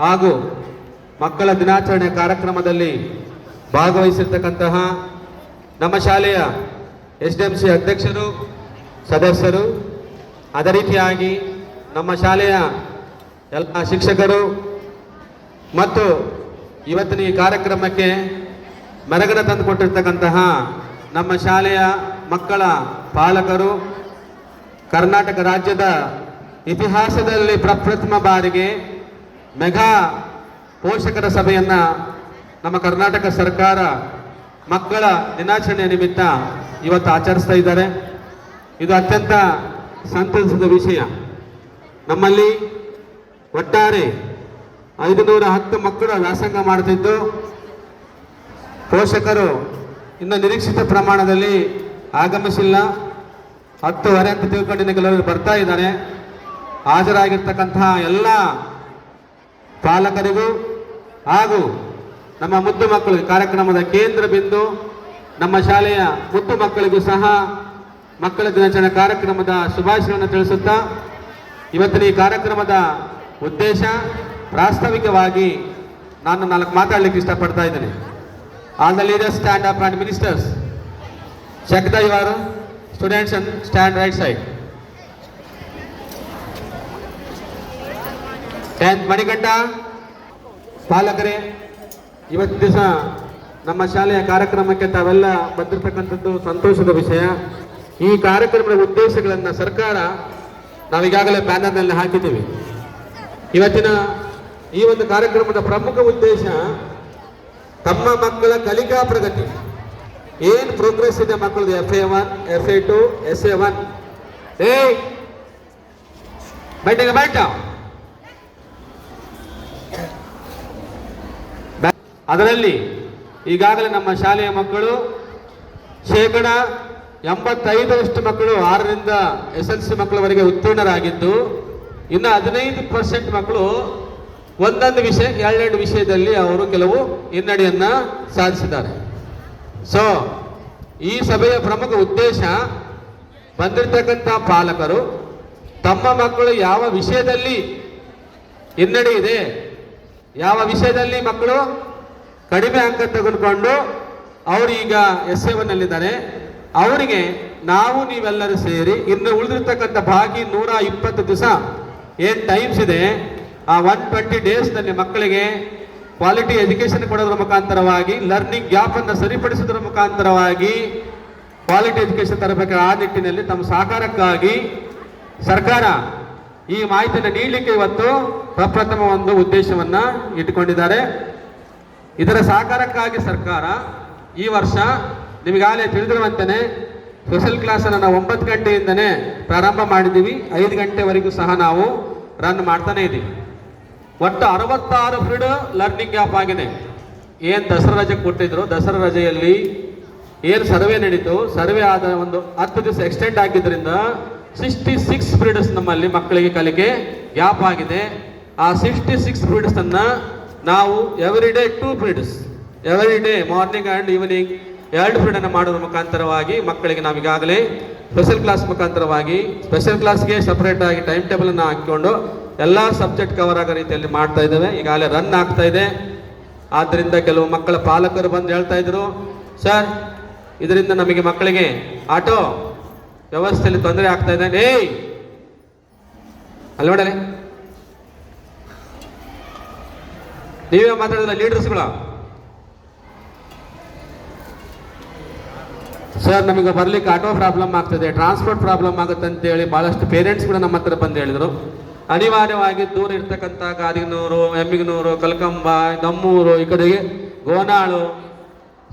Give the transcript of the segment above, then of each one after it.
ಹಾಗೂ ಮಕ್ಕಳ ದಿನಾಚರಣೆ ಕಾರ್ಯಕ್ರಮದಲ್ಲಿ ಭಾಗವಹಿಸಿರ್ತಕ್ಕಂತಹ ನಮ್ಮ ಶಾಲೆಯ ಎಸ್ ಡಿ ಎಂ ಸಿ ಅಧ್ಯಕ್ಷರು, ಸದಸ್ಯರು, ಅದೇ ರೀತಿಯಾಗಿ ನಮ್ಮ ಶಾಲೆಯ ಎಲ್ಲ ಶಿಕ್ಷಕರು ಮತ್ತು ಇವತ್ತಿನ ಈ ಕಾರ್ಯಕ್ರಮಕ್ಕೆ ಮೆರಗನ ತಂದುಕೊಟ್ಟಿರ್ತಕ್ಕಂತಹ ನಮ್ಮ ಶಾಲೆಯ ಮಕ್ಕಳ ಪಾಲಕರು, ಕರ್ನಾಟಕ ರಾಜ್ಯದ ಇತಿಹಾಸದಲ್ಲಿ ಪ್ರಪ್ರಥಮ ಬಾರಿಗೆ ಮೆಗಾ ಪೋಷಕರ ಸಭೆಯನ್ನು ನಮ್ಮ ಕರ್ನಾಟಕ ಸರ್ಕಾರ ಮಕ್ಕಳ ದಿನಾಚರಣೆ ನಿಮಿತ್ತ ಇವತ್ತು ಆಚರಿಸ್ತಾ ಇದ್ದಾರೆ. ಇದು ಅತ್ಯಂತ ಸಂತಸದ ವಿಷಯ. ನಮ್ಮಲ್ಲಿ ಒಟ್ಟಾರೆ ಐದು ನೂರ ಹತ್ತು ಮಕ್ಕಳು ವ್ಯಾಸಂಗ ಮಾಡ್ತಿದ್ದು ಪೋಷಕರು ಇನ್ನು ನಿರೀಕ್ಷಿತ ಪ್ರಮಾಣದಲ್ಲಿ ಆಗಮಿಸಿಲ್ಲ. ಹತ್ತುವರೆ ಅಂತ ತಿಳ್ಕೊಂಡಿನ ಕೆಲವರು ಬರ್ತಾ ಇದ್ದಾರೆ. ಹಾಜರಾಗಿರ್ತಕ್ಕಂತಹ ಎಲ್ಲ ಪಾಲಕರಿಗೂ ಹಾಗೂ ನಮ್ಮ ಮುದ್ದು ಮಕ್ಕಳು, ಕಾರ್ಯಕ್ರಮದ ಕೇಂದ್ರ ಬಿಂದು ನಮ್ಮ ಶಾಲೆಯ ಮುದ್ದು ಮಕ್ಕಳಿಗೂ ಸಹ ಮಕ್ಕಳ ದಿನಾಚರಣೆ ಕಾರ್ಯಕ್ರಮದ ಶುಭಾಶಯಗಳನ್ನು ತಿಳಿಸುತ್ತಾ, ಇವತ್ತಿನ ಈ ಕಾರ್ಯಕ್ರಮದ ಉದ್ದೇಶ ಪ್ರಾಸ್ತಾವಿಕವಾಗಿ ನಾನು ನಾಲ್ಕು ಮಾತಾಡಲಿಕ್ಕೆ ಇಷ್ಟಪಡ್ತಾ ಇದ್ದೇನೆ. All the leaders stand up and ministers check the your students and stand right side tenth Manikanta. ಪಾಲಕರೇ, ಇವತ್ತು ದಿವಸ ನಮ್ಮ ಶಾಲೆಯ ಕಾರ್ಯಕ್ರಮಕ್ಕೆ ತಾವೆಲ್ಲ ಬಂದಿರತಕ್ಕಂಥದ್ದು ಸಂತೋಷದ ವಿಷಯ. ಈ ಕಾರ್ಯಕ್ರಮದ ಉದ್ದೇಶಗಳನ್ನು ಸರ್ಕಾರ ನಾವೀಗಾಗಲೇ ಬ್ಯಾನರ್ನಲ್ಲಿ ಹಾಕಿದ್ದೀವಿ. ಇವತ್ತಿನ ಈ ಒಂದು ಕಾರ್ಯಕ್ರಮದ ಪ್ರಮುಖ ಉದ್ದೇಶ ತಮ್ಮ ಮಕ್ಕಳ ಕಲಿಕಾ ಪ್ರಗತಿ. ಏನು ಪ್ರೋಗ್ರೆಸ್ ಇದೆ ಮಕ್ಕಳದು? F A one F A two S A one ಏ ಬೈಟಗ ಬೈಟ ಅದರಲ್ಲಿ ಈಗಾಗಲೇ ನಮ್ಮ ಶಾಲೆಯ ಮಕ್ಕಳು ಶೇಕಡ ಎಂಬತ್ತೈದರಷ್ಟು ಮಕ್ಕಳು ಆರರಿಂದ ಎಸ್ ಎಲ್ ಸಿ ಮಕ್ಕಳವರೆಗೆ ಉತ್ತೀರ್ಣರಾಗಿದ್ದು, ಇನ್ನು ಹದಿನೈದು ಪರ್ಸೆಂಟ್ ಮಕ್ಕಳು ಒಂದೊಂದು ವಿಷಯ, ಎರಡೆರಡು ವಿಷಯದಲ್ಲಿ ಅವರು ಕೆಲವು ಹಿನ್ನಡೆಯನ್ನು ಸಾಧಿಸಿದ್ದಾರೆ. ಸೊ ಈ ಸಭೆಯ ಪ್ರಮುಖ ಉದ್ದೇಶ ಬಂದಿರತಕ್ಕಂಥ ಪಾಲಕರು, ತಮ್ಮ ಮಕ್ಕಳು ಯಾವ ವಿಷಯದಲ್ಲಿ ಹಿನ್ನಡೆ ಇದೆ, ಯಾವ ವಿಷಯದಲ್ಲಿ ಮಕ್ಕಳು ಕಡಿಮೆ ಅಂಕ ತೆಗೆದುಕೊಂಡು ಅವರು ಈಗ ಎಸ್ ಎವನ್ನಲ್ಲಿದ್ದಾರೆ ಅವರಿಗೆ ನಾವು ನೀವೆಲ್ಲರೂ ಸೇರಿ ಇನ್ನು ಉಳಿದಿರ್ತಕ್ಕಂಥ ಬಾಕಿ ನೂರ ಇಪ್ಪತ್ತು ದಿವಸ ಏನು ಟೈಮ್ಸ್ ಇದೆ, ಆ ಒನ್ ಟ್ವೆಂಟಿ ಡೇಸ್ನಲ್ಲಿ ಮಕ್ಕಳಿಗೆ ಕ್ವಾಲಿಟಿ ಎಜುಕೇಶನ್ ಕೊಡೋದ್ರ ಮುಖಾಂತರವಾಗಿ ಲರ್ನಿಂಗ್ ಗ್ಯಾಪ್ ಅನ್ನು ಸರಿಪಡಿಸೋದ್ರ ಮುಖಾಂತರವಾಗಿ ಕ್ವಾಲಿಟಿ ಎಜುಕೇಶನ್ ತರಬೇಕಾದ ಆ ನಿಟ್ಟಿನಲ್ಲಿ ತಮ್ಮ ಸಹಕಾರಕ್ಕಾಗಿ ಸರ್ಕಾರ ಈ ಮಾಹಿತಿಯನ್ನು ನೀಡಲಿಕ್ಕೆ ಇವತ್ತು ಪ್ರಪ್ರಥಮ ಒಂದು ಉದ್ದೇಶವನ್ನು ಇಟ್ಟುಕೊಂಡಿದ್ದಾರೆ. ಇದರ ಸಹಕಾರಕ್ಕಾಗಿ ಸರ್ಕಾರ ಈ ವರ್ಷ ನಿಮಗಾಗಲೇ ತಿಳಿದಿರುವಂತೆಯೇ ಸ್ಪೆಷಲ್ ಕ್ಲಾಸನ್ನು ನಾವು ಒಂಬತ್ತು ಗಂಟೆಯಿಂದನೇ ಪ್ರಾರಂಭ ಮಾಡಿದ್ದೀವಿ. ಐದು ಗಂಟೆವರೆಗೂ ಸಹ ನಾವು ರನ್ ಮಾಡ್ತಾನೆ ಇದ್ದೀವಿ. ಒಟ್ಟು ಅರವತ್ತಾರು ಫ್ರೀಡ್ ಲರ್ನಿಂಗ್ ಗ್ಯಾಪ್ ಆಗಿದೆ. ಏನು ದಸರಾ ರಜೆ ಕೊಟ್ಟಿದ್ರು? ದಸರಾ ರಜೆಯಲ್ಲಿ ಏನು ಸರ್ವೆ ನಡೀತು? ಸರ್ವೆ ಆದ ಒಂದು ಹತ್ತು ದಿವಸ ಎಕ್ಸ್ಟೆಂಡ್ ಆಗಿದ್ದರಿಂದ ಸಿಕ್ಸ್ಟಿ ಸಿಕ್ಸ್ ಫ್ರೀಡಸ್ ನಮ್ಮಲ್ಲಿ ಮಕ್ಕಳಿಗೆ ಕಲಿಕೆ ಗ್ಯಾಪ್ ಆಗಿದೆ. ಆ ಸಿಕ್ಸ್ಟಿ ಸಿಕ್ಸ್ ಪೀರಿಯಡ್ಸ್ ಅನ್ನ ನಾವು every day two periods every day morning and evening ಎರಡು ಪೀರಿಯಡನ್ನು ಮಾಡೋದ್ರ ಮುಖಾಂತರವಾಗಿ ಮಕ್ಕಳಿಗೆ ನಾವು ಈಗಾಗಲೇ ಸ್ಪೆಷಲ್ ಕ್ಲಾಸ್ ಮುಖಾಂತರವಾಗಿ ಸ್ಪೆಷಲ್ ಕ್ಲಾಸ್ಗೆ ಸಪ್ರೇಟ್ ಆಗಿ ಟೈಮ್ ಟೇಬಲ್ ಅನ್ನು ಹಾಕಿಕೊಂಡು ಎಲ್ಲ ಸಬ್ಜೆಕ್ಟ್ ಕವರ್ ಆಗೋ ರೀತಿಯಲ್ಲಿ ಮಾಡ್ತಾ ಇದ್ದೇವೆ. ಈಗಾಗಲೇ ರನ್ ಆಗ್ತಾ ಇದೆ. ಆದ್ದರಿಂದ ಕೆಲವು ಮಕ್ಕಳ ಪಾಲಕರು ಬಂದು ಹೇಳ್ತಾ ಇದ್ರು ಸರ್ ಇದರಿಂದ ನಮಗೆ ಮಕ್ಕಳಿಗೆ ಆಟೋ ವ್ಯವಸ್ಥೆಯಲ್ಲಿ ತೊಂದರೆ ಆಗ್ತಾ ಇದೆ. ಏಯ್! ಅಲ್ಲಿ ನೋಡಲೆ ನೀವೇ ಮಾತಾಡಿದ್ರೆ ಲೀಡರ್ಸ್ಗಳ. ಸರ್, ನಮಗೆ ಬರ್ಲಿಕ್ಕೆ ಆಟೋ ಪ್ರಾಬ್ಲಮ್ ಆಗ್ತದೆ ಟ್ರಾನ್ಸ್ಪೋರ್ಟ್ ಪ್ರಾಬ್ಲಮ್ ಆಗುತ್ತೆ ಅಂತೇಳಿ ಭಾಳಷ್ಟು ಪೇರೆಂಟ್ಸ್ ಕೂಡ ನಮ್ಮ ಹತ್ರ ಬಂದು ಹೇಳಿದರು. ಅನಿವಾರ್ಯವಾಗಿ ದೂರ ಇರ್ತಕ್ಕಂಥ ಗಾದಿಗನೂರು, ಎಮ್ಮಿಗನೂರು, ಕಲ್ಕಂಬ ನಮ್ಮೂರು ಈ ಕಡೆಗೆ ಗೋನಾಳು,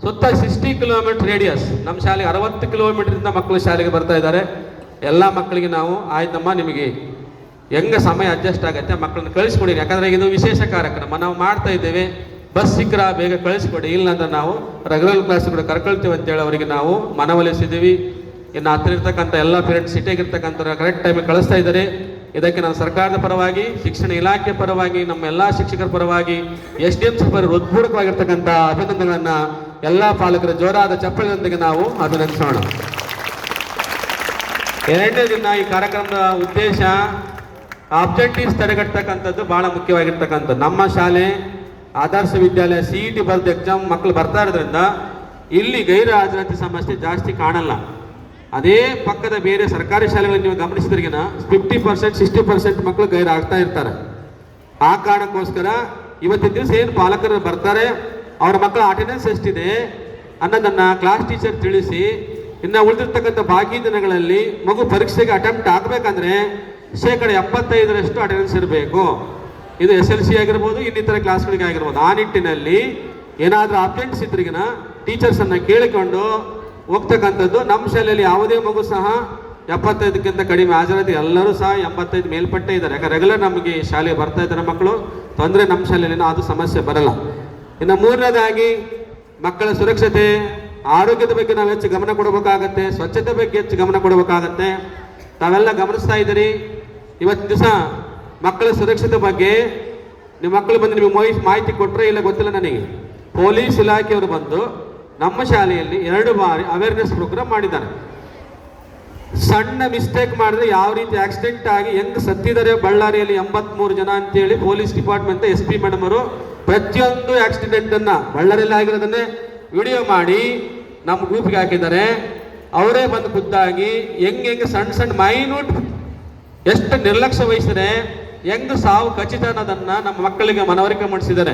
ಸುತ್ತ ಸಿಕ್ಸ್ಟಿ ಕಿಲೋಮೀಟರ್ ರೇಡಿಯಸ್ ನಮ್ಮ ಶಾಲೆಗೆ ಅರವತ್ತು ಕಿಲೋಮೀಟ್ರಿಂದ ಮಕ್ಕಳು ಶಾಲೆಗೆ ಬರ್ತಾ ಇದ್ದಾರೆ. ಎಲ್ಲ ಮಕ್ಕಳಿಗೆ ನಾವು, ಆಯ್ತಮ್ಮ, ನಿಮಗೆ ಹೆಂಗೆ ಸಮಯ ಅಡ್ಜಸ್ಟ್ ಆಗುತ್ತೆ ಮಕ್ಕಳನ್ನ ಕಳಿಸ್ಕೊಡಿ. ಯಾಕಂದ್ರೆ ಇದು ವಿಶೇಷ ಕಾರ್ಯಕ್ರಮ. ನಾವು ಮಾಡ್ತಾ ಇದ್ದೇವೆ. ಬಸ್ ಸಿಕ್ಕರ ಬೇಗ ಕಳಿಸ್ಕೊಡಿ. ಇಲ್ಲಾಂದ್ರೆ ನಾವು ರೆಗ್ಯುಲರ್ ಕ್ಲಾಸ್ ಕೂಡ ಕರ್ಕೊಳ್ತೀವಿ ಅಂತೇಳಿ ಅವರಿಗೆ ನಾವು ಮನವೊಲಿಸಿದ್ದೀವಿ. ಇನ್ನು ಹತ್ತಿರ ಇರ್ತಕ್ಕಂಥ ಎಲ್ಲ ಪೇರೆಂಟ್ಸ್ ಸಿಟಿಯಾಗಿರ್ತಕ್ಕಂಥ ಕರೆಕ್ಟ್ ಟೈಮಿಗೆ ಕಳಿಸ್ತಾ ಇದ್ದಾರೆ. ಇದಕ್ಕೆ ನಾನು ಸರ್ಕಾರದ ಪರವಾಗಿ, ಶಿಕ್ಷಣ ಇಲಾಖೆ ಪರವಾಗಿ, ನಮ್ಮ ಎಲ್ಲ ಶಿಕ್ಷಕರ ಪರವಾಗಿ ಎಸ್ ಡಿ ಎಂ ಸಿ ಪರ ಹೃತ್ಪೂರ್ವಕವಾಗಿರ್ತಕ್ಕಂಥ ಅಭಿನಂದನೆಗಳನ್ನ ಎಲ್ಲ ಪಾಲಕರ ಜೋರಾದ ಚಪ್ಪಲಿನೊಂದಿಗೆ ನಾವು ಅಭಿನಂದಿಸೋಣ. ಎರಡನೇ ದಿನ ಈ ಕಾರ್ಯಕ್ರಮದ ಉದ್ದೇಶ ಅಬ್ಜೆಕ್ಟಿವ್ಸ್ ತಡೆಗಟ್ಟತಕ್ಕಂಥದ್ದು ಬಹಳ ಮುಖ್ಯವಾಗಿರ್ತಕ್ಕಂಥದ್ದು. ನಮ್ಮ ಶಾಲೆ, Adarsha Vidyalaya C E T ಬರೆದ ಎಕ್ಸಾಮ್ ಮಕ್ಕಳು ಬರ್ತಾ ಇರೋದ್ರಿಂದ ಇಲ್ಲಿ ಗೈರು ಹಾಜರಾತಿ ಸಮಸ್ಯೆ ಜಾಸ್ತಿ ಕಾಣಲ್ಲ. ಅದೇ ಪಕ್ಕದ ಬೇರೆ ಸರ್ಕಾರಿ ಶಾಲೆಗಳಲ್ಲಿ ನೀವು ಗಮನಿಸಿದ್ರಿಗಿನ ಫಿಫ್ಟಿ ಪರ್ಸೆಂಟ್ ಸಿಕ್ಸ್ಟಿ ಪರ್ಸೆಂಟ್ ಮಕ್ಕಳು ಗೈರು ಆಗ್ತಾ ಇರ್ತಾರೆ. ಆ ಕಾರಣಕ್ಕೋಸ್ಕರ ಇವತ್ತಿನ ದಿವಸ ಏನು ಪಾಲಕರು ಬರ್ತಾರೆ, ಅವರ ಮಕ್ಕಳ ಅಟೆಂಡೆನ್ಸ್ ಎಷ್ಟಿದೆ ಅನ್ನೋದನ್ನ ಕ್ಲಾಸ್ ಟೀಚರ್ ತಿಳಿಸಿ, ಇನ್ನು ಉಳಿದಿರ್ತಕ್ಕಂಥ ಬಾಕಿ ದಿನಗಳಲ್ಲಿ ಮಗು ಪರೀಕ್ಷೆಗೆ ಅಟೆಂಪ್ಟ್ ಆಗಬೇಕಂದ್ರೆ ಶೇಕಡ ಎಪ್ಪತ್ತೈದರಷ್ಟು ಅಟೆಂಡೆನ್ಸ್ ಇರಬೇಕು. ಇದು ಎಸ್ ಎಲ್ ಸಿ ಆಗಿರ್ಬೋದು, ಇನ್ನಿತರ ಕ್ಲಾಸ್ಗಳಿಗೆ ಆಗಿರ್ಬೋದು. ಆ ನಿಟ್ಟಿನಲ್ಲಿ ಏನಾದರೂ ಅಪ್ಲೆಂಟ್ಸ್ ಇದ್ರಿಗಿನ ಟೀಚರ್ಸನ್ನು ಕೇಳಿಕೊಂಡು ಹೋಗ್ತಕ್ಕಂಥದ್ದು ನಮ್ಮ ಶಾಲೆಯಲ್ಲಿ ಯಾವುದೇ ಮಗು ಸಹ ಎಪ್ಪತ್ತೈದಕ್ಕಿಂತ ಕಡಿಮೆ ಹಾಜರಾತಿ, ಎಲ್ಲರೂ ಸಹ ಎಂಬತ್ತೈದು ಮೇಲ್ಪಟ್ಟೆ ಇದ್ದಾರೆ. ಯಾಕಂದ್ರೆ ರೆಗ್ಯುಲರ್ ನಮಗೆ ಶಾಲೆಗೆ ಬರ್ತಾ ಇದ್ದಾರೆ ಮಕ್ಕಳು. ತೊಂದರೆ ನಮ್ಮ ಶಾಲೆಯಲ್ಲಿ ಅದು ಸಮಸ್ಯೆ ಬರಲ್ಲ. ಇನ್ನು ಮೂರನೇದಾಗಿ ಮಕ್ಕಳ ಸುರಕ್ಷತೆ, ಆರೋಗ್ಯದ ಬಗ್ಗೆ ನಾವು ಹೆಚ್ಚು ಗಮನ ಕೊಡಬೇಕಾಗತ್ತೆ, ಸ್ವಚ್ಛತೆ ಬಗ್ಗೆ ಹೆಚ್ಚು ಗಮನ ಕೊಡಬೇಕಾಗತ್ತೆ. ತಾವೆಲ್ಲ ಗಮನಿಸ್ತಾ ಇದ್ದೀರಿ. ಇವತ್ತಿನ ದಿವಸ ಮಕ್ಕಳ ಸುರಕ್ಷತೆ ಬಗ್ಗೆ ನಿಮ್ಮ ಮಕ್ಕಳು ಬಂದು ನಿಮಗೆ ಮಾಹಿತಿ ಮಾಹಿತಿ ಕೊಟ್ಟರೆ ಇಲ್ಲ ಗೊತ್ತಿಲ್ಲ ನನಗೆ. ಪೊಲೀಸ್ ಇಲಾಖೆಯವರು ಬಂದು ನಮ್ಮ ಶಾಲೆಯಲ್ಲಿ ಎರಡು ಬಾರಿ ಅವೇರ್ನೆಸ್ ಪ್ರೋಗ್ರಾಮ್ ಮಾಡಿದ್ದಾರೆ. ಸಣ್ಣ ಮಿಸ್ಟೇಕ್ ಮಾಡಿದ್ರೆ ಯಾವ ರೀತಿ ಆಕ್ಸಿಡೆಂಟ್ ಆಗಿ ಹೆಂಗ್ ಸತ್ತಿದ್ದಾರೆ ಬಳ್ಳಾರಿಯಲ್ಲಿ ಎಂಬತ್ಮೂರು ಜನ ಅಂತೇಳಿ police department S P madam ಅವರು ಪ್ರತಿಯೊಂದು ಆಕ್ಸಿಡೆಂಟ್ ಅನ್ನ ಬಳ್ಳಾರಿಯಲ್ಲಿ ಆಗಿರೋದನ್ನೇ ವಿಡಿಯೋ ಮಾಡಿ ನಮ್ಮ ಗ್ರೂಪ್ಗೆ ಹಾಕಿದ್ದಾರೆ. ಅವರೇ ಬಂದು ಖುದ್ದಾಗಿ ಹೆಂಗ್ ಹೆಂಗ್ ಸಣ್ಣ ಸಣ್ಣ ಮೈನ್ಯೂಟ್ ಎಷ್ಟು ನಿರ್ಲಕ್ಷ್ಯ ವಹಿಸಿದರೆ ಹೆಂಗ್ ಸಾವು ಖಚಿತ ಅನ್ನೋದನ್ನು ನಮ್ಮ ಮಕ್ಕಳಿಗೆ ಮನವರಿಕೆ ಮಾಡಿಸಿದ್ದಾರೆ.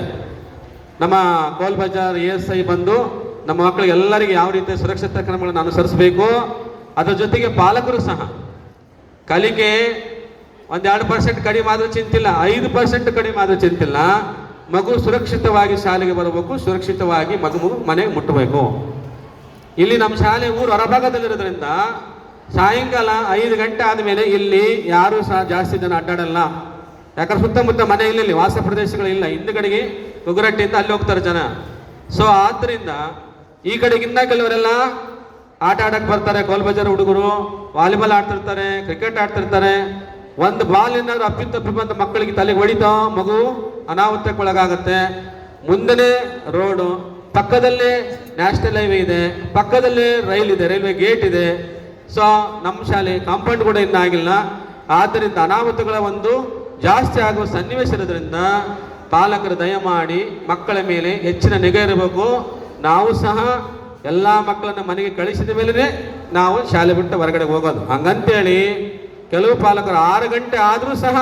ನಮ್ಮ ಕೋಲ್ ಬಜಾರ್, ಎ ಎಸ್ ಐ ಬಂದು ನಮ್ಮ ಮಕ್ಕಳಿಗೆ ಎಲ್ಲರಿಗೆ ಯಾವ ರೀತಿಯ ಸುರಕ್ಷತಾ ಕ್ರಮಗಳನ್ನು ಅನುಸರಿಸಬೇಕು, ಅದರ ಜೊತೆಗೆ ಪಾಲಕರು ಸಹ. ಕಲಿಕೆ ಒಂದೆರಡು ಪರ್ಸೆಂಟ್ ಕಡಿಮೆ ಆದ್ರೂ ಚಿಂತಿಲ್ಲ, ಐದು ಪರ್ಸೆಂಟ್ ಕಡಿಮೆ ಆದರೂ ಚಿಂತಿಲ್ಲ. ಮಗು ಸುರಕ್ಷಿತವಾಗಿ ಶಾಲೆಗೆ ಬರಬೇಕು, ಸುರಕ್ಷಿತವಾಗಿ ಮಗು ಮನೆಗೆ ಮುಟ್ಟಬೇಕು. ಇಲ್ಲಿ ನಮ್ಮ ಶಾಲೆ ಊರು ಹೊರಭಾಗದಲ್ಲಿರೋದ್ರಿಂದ ಸಾಯಂಕಾಲ ಐದು ಗಂಟೆ ಆದಮೇಲೆ ಇಲ್ಲಿ ಯಾರೂ ಸಹ ಜಾಸ್ತಿ ಜನ ಅಡ್ಡಾಡಲ್ಲ. ಯಾಕಂದ್ರೆ ಸುತ್ತಮುತ್ತ ಮನೆ ಇಲ್ಲ ವಾಸ ಪ್ರದೇಶಗಳಿಲ್ಲ. ಹಿಂದುಗಡೆಗೆ ಉಗುರಟ್ಟಿಯಿಂದ ಅಲ್ಲಿ ಹೋಗ್ತಾರೆ ಜನ. ಸೊ ಆದ್ದರಿಂದ ಈ ಕಡೆಗಿಂತ ಕೆಲವರೆಲ್ಲ ಆಟ ಆಡಕ್ಕೆ ಬರ್ತಾರೆ. ಕೋಲ್ಬಜಾರ್ ಹುಡುಗರು ವಾಲಿಬಾಲ್ ಆಡ್ತಿರ್ತಾರೆ, ಕ್ರಿಕೆಟ್ ಆಡ್ತಿರ್ತಾರೆ. ಒಂದು ಬಾಲ್ ಏನಾದ್ರು ಅಪ್ಪಿತಪ್ಪಿ ಬಂದ ಮಕ್ಕಳಿಗೆ ತಲೆಗೆ ಹೊಡಿತಾ ಮಗು ಅನಾಹುತಕ್ಕೆ ಒಳಗಾಗತ್ತೆ ಮುಂದನೆ ರೋಡು, ಪಕ್ಕದಲ್ಲೇ ನ್ಯಾಷನಲ್ ಹೈವೇ ಇದೆ, ಪಕ್ಕದಲ್ಲೇ ರೈಲ್ ಇದೆ, ರೈಲ್ವೆ ಗೇಟ್ ಇದೆ. ಸೊ ನಮ್ಮ ಶಾಲೆ ಕಾಂಪೌಂಡ್ ಕೂಡ ಇನ್ನೂ ಆಗಿಲ್ಲ. ಆದ್ದರಿಂದ ಅನಾಹುತಗಳ ಒಂದು ಜಾಸ್ತಿ ಆಗುವ ಸನ್ನಿವೇಶ ಇರೋದ್ರಿಂದ ಪಾಲಕರು ದಯಮಾಡಿ ಮಕ್ಕಳ ಮೇಲೆ ಹೆಚ್ಚಿನ ನಿಗಾ ಇರಬೇಕು. ನಾವು ಸಹ ಎಲ್ಲ ಮಕ್ಕಳನ್ನು ಮನೆಗೆ ಕಳಿಸಿದ ಮೇಲೆ ನಾವು ಶಾಲೆ ಬಿಟ್ಟು ಹೊರಗಡೆ ಹೋಗೋದು. ಹಂಗಂತೇಳಿ ಕೆಲವು ಪಾಲಕರು ಆರು ಗಂಟೆ ಆದರೂ ಸಹ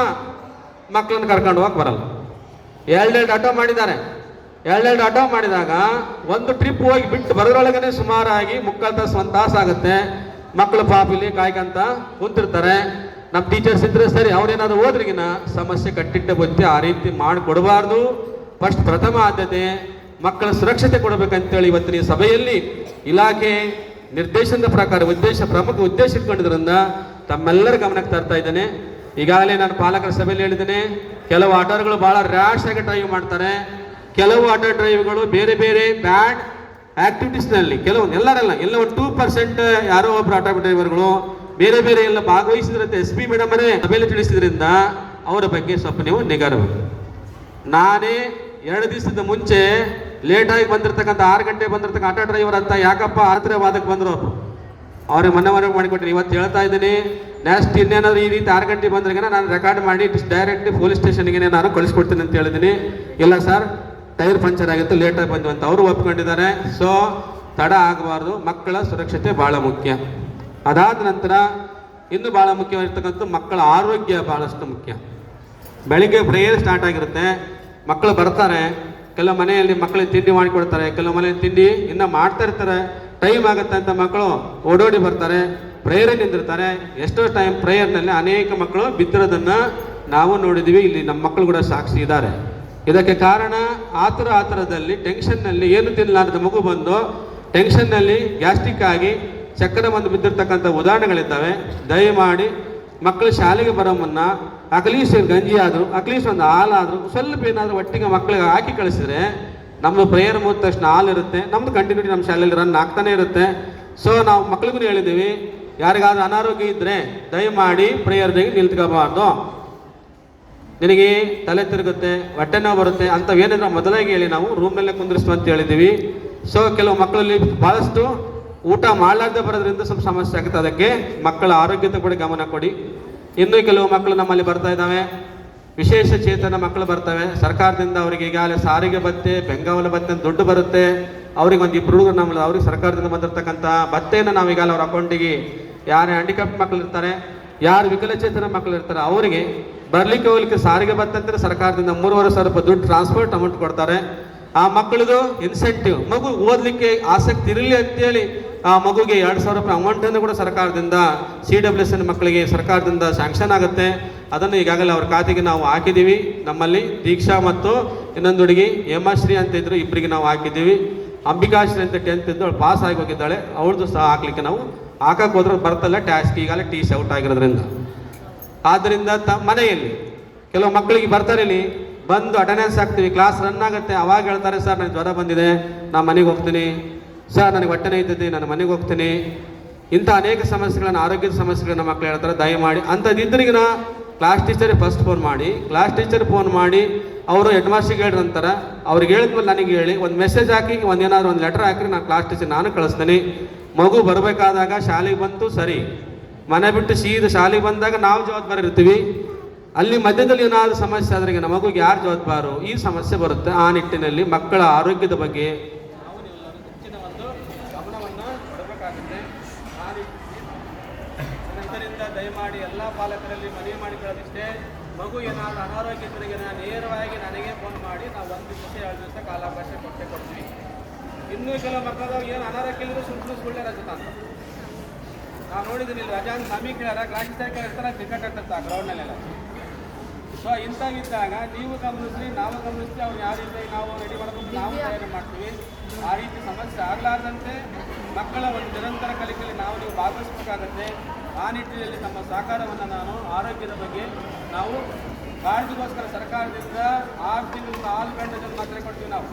ಮಕ್ಕಳನ್ನು ಕರ್ಕೊಂಡು ಹೋಗಕ್ಕೆ ಬರಲ್ಲ. ಎರಡೆರಡು ಆಟೋ ಮಾಡಿದ್ದಾರೆ. ಎರಡೆರಡು ಆಟೋ ಮಾಡಿದಾಗ ಒಂದು ಟ್ರಿಪ್ ಹೋಗಿ ಬಿಟ್ಟು ಬರೋದ್ರೊಳಗನೆ ಸುಮಾರಾಗಿ ಮುಕ್ಕಾಲು ತಾಸು ಒಂದು ತಾಸು ಆಗುತ್ತೆ. ಮಕ್ಕಳು ಪಾಪಿಲಿ ಕಾಯ್ಕಂತ ಕುಂತಿರ್ತಾರೆ. ನಮ್ಮ ಟೀಚರ್ಸ್ ಇದ್ರೆ ಸರಿ, ಅವ್ರೇನಾದ್ರು ಹೋದ್ರಿಗಿನ ಸಮಸ್ಯೆ ಕಟ್ಟಿಟ್ಟ ಬುದ್ಧಿ ಆ ರೀತಿ ಮಾಡಿಕೊಡಬಾರ್ದು. ಫಸ್ಟ್ ಪ್ರಥಮ ಆದ್ಯತೆ, ಮಕ್ಕಳ ಸುರಕ್ಷತೆ ಕೊಡಬೇಕಂತೇಳಿ ಇವತ್ತಿನ ಸಭೆಯಲ್ಲಿ ಇಲಾಖೆ ನಿರ್ದೇಶನದ ಪ್ರಕಾರ, ಉದ್ದೇಶ, ಪ್ರಮುಖ ಉದ್ದೇಶ ಇಟ್ಕೊಂಡಿದ್ರಿಂದ ತಮ್ಮೆಲ್ಲರ ಗಮನಕ್ಕೆ ತರ್ತಾ ಇದ್ದೇನೆ. ಈಗಾಗಲೇ ನಾನು ಪಾಲಕರ ಸಭೆಯಲ್ಲಿ ಹೇಳಿದ್ದೇನೆ, ಕೆಲವು ಆಟೋಗಳು ಬಹಳ ರ್ಯಾಶ್ ಆಗಿ ಡ್ರೈವ್ ಮಾಡ್ತಾರೆ. ಕೆಲವು ಆಟೋ ಡ್ರೈವ್ಗಳು ಬೇರೆ ಬೇರೆ ಬ್ಯಾಡ್ ಆಕ್ಟಿವಿಟೀಸ್ನಲ್ಲಿ ಕೆಲವೊಂದು ಎಲ್ಲರಲ್ಲ, ಎಲ್ಲ ಒಂದು ಟೂ ಪರ್ಸೆಂಟ್ ಯಾರೋ ಒಬ್ರು ಆಟೋ ಡ್ರೈವರ್ಗಳು ಬೇರೆ ಬೇರೆ ಎಲ್ಲ ಭಾಗವಹಿಸಿದ್ರಂತೆ ಎಸ್ ಪಿ ಮೇಡಮ್ ಅವರೇ ಸಭೆಯಲ್ಲಿ ತಿಳಿಸಿದ್ರಿಂದ ಅವರ ಬಗ್ಗೆ ಸ್ವಲ್ಪ ನೀವು ನಿಗಾ ಇರಬೇಕು ನಾನೇ ಎರಡು ದಿವಸದ ಮುಂಚೆ ಲೇಟಾಗಿ ಬಂದಿರ್ತಕ್ಕಂಥ ಆರು ಗಂಟೆ ಬಂದಿರ್ತಕ್ಕಂಥ ಆಟೋ ಡ್ರೈವರ್ ಅಂತ ಯಾಕಪ್ಪ ಆತರ ವಾದಕ್ಕೆ ಬಂದರು ಅವರು. ಅವ್ರಿಗೆ ಮನವರಿಕೆ ಮಾಡಿಕೊಟ್ರಿ. ಇವತ್ತು ಹೇಳ್ತಾ ಇದ್ದೀನಿ ನೆಕ್ಸ್ಟ್ ಇನ್ನೇನಾದ್ರು ಈ ರೀತಿ ಆರು ಗಂಟೆ ಬಂದ್ರೆ ನಾನು ರೆಕಾರ್ಡ್ ಮಾಡಿ ಡೈರೆಕ್ಟ್ ಪೊಲೀಸ್ ಸ್ಟೇಷನ್ಗೆ ನಾನು ಕಳಿಸ್ಕೊಡ್ತೀನಿ ಅಂತ ಹೇಳಿದ್ದೀನಿ. ಇಲ್ಲ ಸರ್ ಟೈರ್ ಪಂಚರ್ ಆಗಿತ್ತು ಲೇಟಾಗಿ ಬಂದು ಅಂತ ಅವರು ಒಪ್ಕೊಂಡಿದ್ದಾರೆ. ಸೊ ತಡ ಆಗಬಾರ್ದು. ಮಕ್ಕಳ ಸುರಕ್ಷತೆ ಭಾಳ ಮುಖ್ಯ. ಅದಾದ ನಂತರ ಇನ್ನು ಭಾಳ ಮುಖ್ಯವಾಗಿರ್ತಕ್ಕಂಥ ಮಕ್ಕಳ ಆರೋಗ್ಯ ಭಾಳಷ್ಟು ಮುಖ್ಯ. ಬೆಳಿಗ್ಗೆ ಪ್ರೇಯರ್ ಸ್ಟಾರ್ಟ್ ಆಗಿರುತ್ತೆ. ಮಕ್ಕಳು ಬರ್ತಾರೆ. ಕೆಲವು ಮನೆಯಲ್ಲಿ ಮಕ್ಕಳಿಗೆ ತಿಂಡಿ ಮಾಡಿಕೊಡ್ತಾರೆ. ಕೆಲವು ಮನೆಯಲ್ಲಿ ತಿಂಡಿ ಇನ್ನು ಮಾಡ್ತಾ ಇರ್ತಾರೆ. ಟೈಮ್ ಆಗುತ್ತೆ ಅಂತ ಮಕ್ಕಳು ಓಡೋಡಿ ಬರ್ತಾರೆ. ಪ್ರೇಯರ್ ನಿಂತಿರ್ತಾರೆ ಎಷ್ಟೋ ಟೈಮ್ ಪ್ರೇಯರ್ನಲ್ಲಿ ಅನೇಕ ಮಕ್ಕಳು ಬಿದ್ದಿರೋದನ್ನು ನಾವು ನೋಡಿದ್ದೀವಿ ಇಲ್ಲಿ ನಮ್ಮ ಮಕ್ಕಳು ಕೂಡ ಸಾಕ್ಷಿ ಇದ್ದಾರೆ. ಇದಕ್ಕೆ ಕಾರಣ ಆತುರ ಆತುರದಲ್ಲಿ ಟೆನ್ಷನ್ನಲ್ಲಿ ಏನು ತಿನ್ನಲಾರದ ಮಗು ಬಂದು ಟೆನ್ಷನ್ನಲ್ಲಿ ಗ್ಯಾಸ್ಟ್ರಿಕ್ ಆಗಿ ಚಕ್ಕರೆ ಬಂದು ಬಿದ್ದಿರ್ತಕ್ಕಂಥ ಉದಾಹರಣೆಗಳಿದ್ದಾವೆ. ದಯಮಾಡಿ ಮಕ್ಕಳು ಶಾಲೆಗೆ ಬರೋ ಮುನ್ನ ಅಟ್ಲೀಸ್ಟ್ ಗಂಜಿ ಆದರೂ, ಅಟ್ಲೀಸ್ಟ್ ಒಂದು ಹಾಲಾದರೂ ಸ್ವಲ್ಪ ಏನಾದರೂ ಒಟ್ಟಿಗೆ ಮಕ್ಕಳಿಗೆ ಹಾಕಿ ಕಳಿಸಿದ್ರೆ ನಮ್ಮದು ಪ್ರೇಯರ್ ಮುಗಿದ ತಕ್ಷಣ ಹಾಲು ಇರುತ್ತೆ. ನಮ್ಮದು ಕಂಟಿನ್ಯೂಟಿ ನಮ್ಮ ಶಾಲೆಯಲ್ಲಿ ರನ್ ಆಗ್ತಾನೆ ಇರುತ್ತೆ. ಸೊ ನಾವು ಮಕ್ಳಿಗೂ ಹೇಳಿದ್ದೀವಿ, ಯಾರಿಗಾದ್ರೂ ಅನಾರೋಗ್ಯ ಇದ್ದರೆ ದಯಮಾಡಿ ಪ್ರೇಯರ್ದಾಗಿ ನಿಲ್ತ್ಕೋಬಾರ್ದು ನಿನಗೆ ತಲೆ ತಿರುಗುತ್ತೆ, ಹೊಟ್ಟೆ ನೋವು ಬರುತ್ತೆ ಅಂಥವೇನಿದ್ರೆ ಮೊದಲಾಗಿ ಹೇಳಿ ನಾವು ರೂಮಲ್ಲೇ ಕುಂದಿರಿಸ್ತು ಅಂತ ಹೇಳಿದ್ದೀವಿ. ಸೊ ಕೆಲವು ಮಕ್ಕಳಲ್ಲಿ ಭಾಳಷ್ಟು ಊಟ ಮಾಡಲಾರ್ದೆ ಬರೋದ್ರಿಂದ ಸ್ವಲ್ಪ ಸಮಸ್ಯೆ ಆಗುತ್ತೆ. ಅದಕ್ಕೆ ಮಕ್ಕಳ ಆರೋಗ್ಯದ ಕೂಡ ಗಮನ ಕೊಡಿ. ಇನ್ನೂ ಕೆಲವು ಮಕ್ಕಳು ನಮ್ಮಲ್ಲಿ ಬರ್ತಾ ಇದ್ದಾವೆ. ವಿಶೇಷ ಚೇತನ ಮಕ್ಕಳು ಬರ್ತವೆ. ಸರ್ಕಾರದಿಂದ ಅವರಿಗೆ ಈಗಾಗಲೇ ಸಾರಿಗೆ ಭತ್ತೆ, ಬೆಂಗಾವಲ ಭತ್ತೆ ದುಡ್ಡು ಬರುತ್ತೆ. ಅವ್ರಿಗೆ ಒಂದು ಇಬ್ಬರು ನಮ್ಮಲ್ಲಿ ಅವ್ರಿಗೆ ಸರ್ಕಾರದಿಂದ ಬಂದಿರತಕ್ಕಂಥ ಭತ್ತೆಯನ್ನು ನಾವು ಈಗಾಗಲೇ ಅವ್ರ ಅಕೌಂಟಿಗೆ ಯಾರು ಹ್ಯಾಂಡಿಕ್ಯಾಪ್ ಮಕ್ಕಳು ಇರ್ತಾರೆ, ಯಾರು ವಿಕಲಚೇತನ ಮಕ್ಕಳು ಇರ್ತಾರೆ, ಅವರಿಗೆ ಬರಲಿಕ್ಕೆ ಹೋಗ್ಲಿಕ್ಕೆ ಸಾರಿಗೆ ಭತ್ತೆ ಅಂದರೆ ಸರ್ಕಾರದಿಂದ ಮೂರುವರೆ ಸಾವಿರ ರೂಪಾಯಿ ದುಡ್ಡು ಟ್ರಾನ್ಸ್ಪೋರ್ಟ್ ಅಮೌಂಟ್ ಕೊಡ್ತಾರೆ. ಆ ಮಕ್ಕಳದು ಇನ್ಸೆಂಟಿವ್ ಮಗು ಓದಲಿಕ್ಕೆ ಆಸಕ್ತಿ ಇರಲಿ ಅಂತೇಳಿ ಆ ಮಗುಗೆ ಎರಡು ಸಾವಿರ ರೂಪಾಯಿ ಅಮೌಂಟನ್ನು ಕೂಡ ಸರ್ಕಾರದಿಂದ ಸಿ ಡಬ್ಲ್ಯೂ ಎಸ್ ಎನ್ ಮಕ್ಕಳಿಗೆ ಸರ್ಕಾರದಿಂದ ಸ್ಯಾಂಕ್ಷನ್ ಆಗುತ್ತೆ. ಅದನ್ನು ಈಗಾಗಲೇ ಅವ್ರ ಖಾತೆಗೆ ನಾವು ಹಾಕಿದ್ದೀವಿ. ನಮ್ಮಲ್ಲಿ ದೀಕ್ಷಾ ಮತ್ತು ಇನ್ನೊಂದು ಹುಡುಗಿ ಹೇಮಾಶ್ರೀ ಅಂತ ಇದ್ರು ಇಬ್ಬರಿಗೆ ನಾವು ಹಾಕಿದ್ದೀವಿ. ಅಂಬಿಕಾಶ್ರೀ ಅಂತ ಟೆಂತ್ ಇದ್ದು ಅವಳು ಪಾಸ್ ಆಗಿ ಹೋಗಿದ್ದಾಳೆ. ಅವಳದು ಸಹ ಹಾಕ್ಲಿಕ್ಕೆ ನಾವು ಹಾಕಕ್ಕೆ ಹೋದ್ರೆ ಬರ್ತಲ್ಲ ಟ್ಯಾಸ್ಕ್ ಈಗಾಗಲೇ ಟೀಸ್ ಔಟ್ ಆಗಿರೋದ್ರಿಂದ. ಆದ್ದರಿಂದ ತ, ಮನೆಯಲ್ಲಿ ಕೆಲವು ಮಕ್ಕಳಿಗೆ ಬರ್ತಾರೆ ಇಲ್ಲಿ. ಬಂದು ಅಟೆಂಡೆನ್ಸ್ ಹಾಕ್ತೀವಿ ಕ್ಲಾಸ್ ರನ್ ಆಗುತ್ತೆ. ಅವಾಗ ಹೇಳ್ತಾರೆ, ಸರ್, ನನಗೆ ಜ್ವರ ಬಂದಿದೆ. ನಾನು ಮನೆಗೆ ಹೋಗ್ತೀನಿ. ಸರ್, ನನಗೆ ಹೊಟ್ಟೆ ನೋಯ್ತದೆ ನಾನು ಮನೆಗೆ ಹೋಗ್ತೀನಿ. ಇಂಥ ಅನೇಕ ಸಮಸ್ಯೆಗಳನ್ನು, ಆರೋಗ್ಯದ ಸಮಸ್ಯೆಗಳನ್ನ ಮಕ್ಕಳು ಹೇಳ್ತಾರೆ, ದಯಮಾಡಿ. ಅಂಥದ್ದಿದ್ರಿಗಿನ ಕ್ಲಾಸ್ ಟೀಚರಿಗೆ ಫಸ್ಟ್ ಫೋನ್ ಮಾಡಿ ಕ್ಲಾಸ್ ಟೀಚರ್ ಫೋನ್ ಮಾಡಿ, ಅವರು ಹೆಡ್ ಮಾಸ್ಟರ್ಗೆ ಹೇಳ್ರಿ ಅಂತಾರೆ. ಅವ್ರಿಗೆ ಹೇಳಿದ್ಮೇಲೆ ನನಗೆ ಹೇಳಿ, ಒಂದು ಮೆಸೇಜ್ ಹಾಕಿ, ಒಂದು ಏನಾದ್ರು ಒಂದು ಲೆಟರ್ ಹಾಕಿ ನಾನು ಕ್ಲಾಸ್ ಟೀಚರ್ ನಾನು ಕಳಿಸ್ತೀನಿ. ಮಗು ಬರಬೇಕಾದಾಗ ಶಾಲೆಗೆ ಬಂತು, ಸರಿ. ಮನೆ ಬಿಟ್ಟು ಸೀದ ಶಾಲೆಗೆ ಬಂದಾಗ ನಾವು ಜವಾಬ್ದಾರಿ ಇರ್ತೀವಿ ಅಲ್ಲಿ ಮಧ್ಯದಲ್ಲಿ ಏನಾದರೂ ಸಮಸ್ಯೆ ಆದರೆ ಈಗ ಮಗುಗೆ ಯಾರು ಜವಾಬ್ದಾರು? ಈ ಸಮಸ್ಯೆ ಬರುತ್ತೆ. ಆ ನಿಟ್ಟಿನಲ್ಲಿ ಮಕ್ಕಳ ಆರೋಗ್ಯದ ಬಗ್ಗೆ. ದಯಮಾಡಿ ಎಲ್ಲ ಪಾಲಕರಲ್ಲಿ ಮನವಿ ಮಾಡಿಕೊಳ್ಳೋದಿಷ್ಟೇ. ಮಗು ಏನಾದರೂ ಅನಾರೋಗ್ಯ ನೇರವಾಗಿ ನನಗೆ ಫೋನ್ ಮಾಡಿ ನಾವು ಒಂದು ದಿವಸ ಎರಡು ದಿವಸ ಕಾಲಾವಕಾಶ ಕೊಟ್ಟೆ ಕೊಡ್ತೀವಿ. ಇನ್ನೂ ಕೆಲವು ಮಕ್ಕಳು ಏನು ಅನಾರೋಗ್ಯ ಇಲ್ಲರೂ ಸುಮ್ಮನೆ ಸುಳ್ಳೆ ರಜೆ ಅಂತ ನಾವು ನೋಡಿದ್ದೀನಿ, ಇಲ್ಲಿ ರಜಾ ಸಮೀಕರಣ ಕ್ಲಾಸ್ ಟೈಕರ್ ಇರ್ತಾರೆ ಕ್ರಿಕೆಟ್ ಗ್ರೌಂಡ್ ಗ್ರೌಂಡ್ನಲ್ಲೆಲ್ಲ ಸೊ ಇಂಥವಿದ್ದಾಗ ನೀವು ಗಮನಿಸ್ರಿ, ನಾವು ಗಮನಿಸ್ರಿ, ಅವ್ರು ಯಾವ ರೀತಿ ನಾವು ರೆಡಿ ಮಾಡಬೇಕು, ನಾವು ತಯಾರಿ ಮಾಡ್ತೀವಿ. ಆ ರೀತಿ ಸಮಸ್ಯೆ ಆಗಲಾರ್ದಂತೆ ಮಕ್ಕಳ ಒಂದು ನಿರಂತರ ಕಲಿಕೆಯಲ್ಲಿ ನಾವು ನೀವು ಭಾಗವಹಿಸಬೇಕಾಗತ್ತೆ. ಆ ನಿಟ್ಟಿನಲ್ಲಿ ನಮ್ಮ ಸಹಕಾರವನ್ನು ನಾನು ಆರೋಗ್ಯದ ಬಗ್ಗೆ ನಾವು ಕಾಳಜಿಗೋಸ್ಕರ ಸರ್ಕಾರದಿಂದ ಆರು ತಿಂಗಳಿಂದ ಹಾಲು ಗಂಟೆಗಳು ಮಾತ್ರ ಕೊಡ್ತೀವಿ ನಾವು.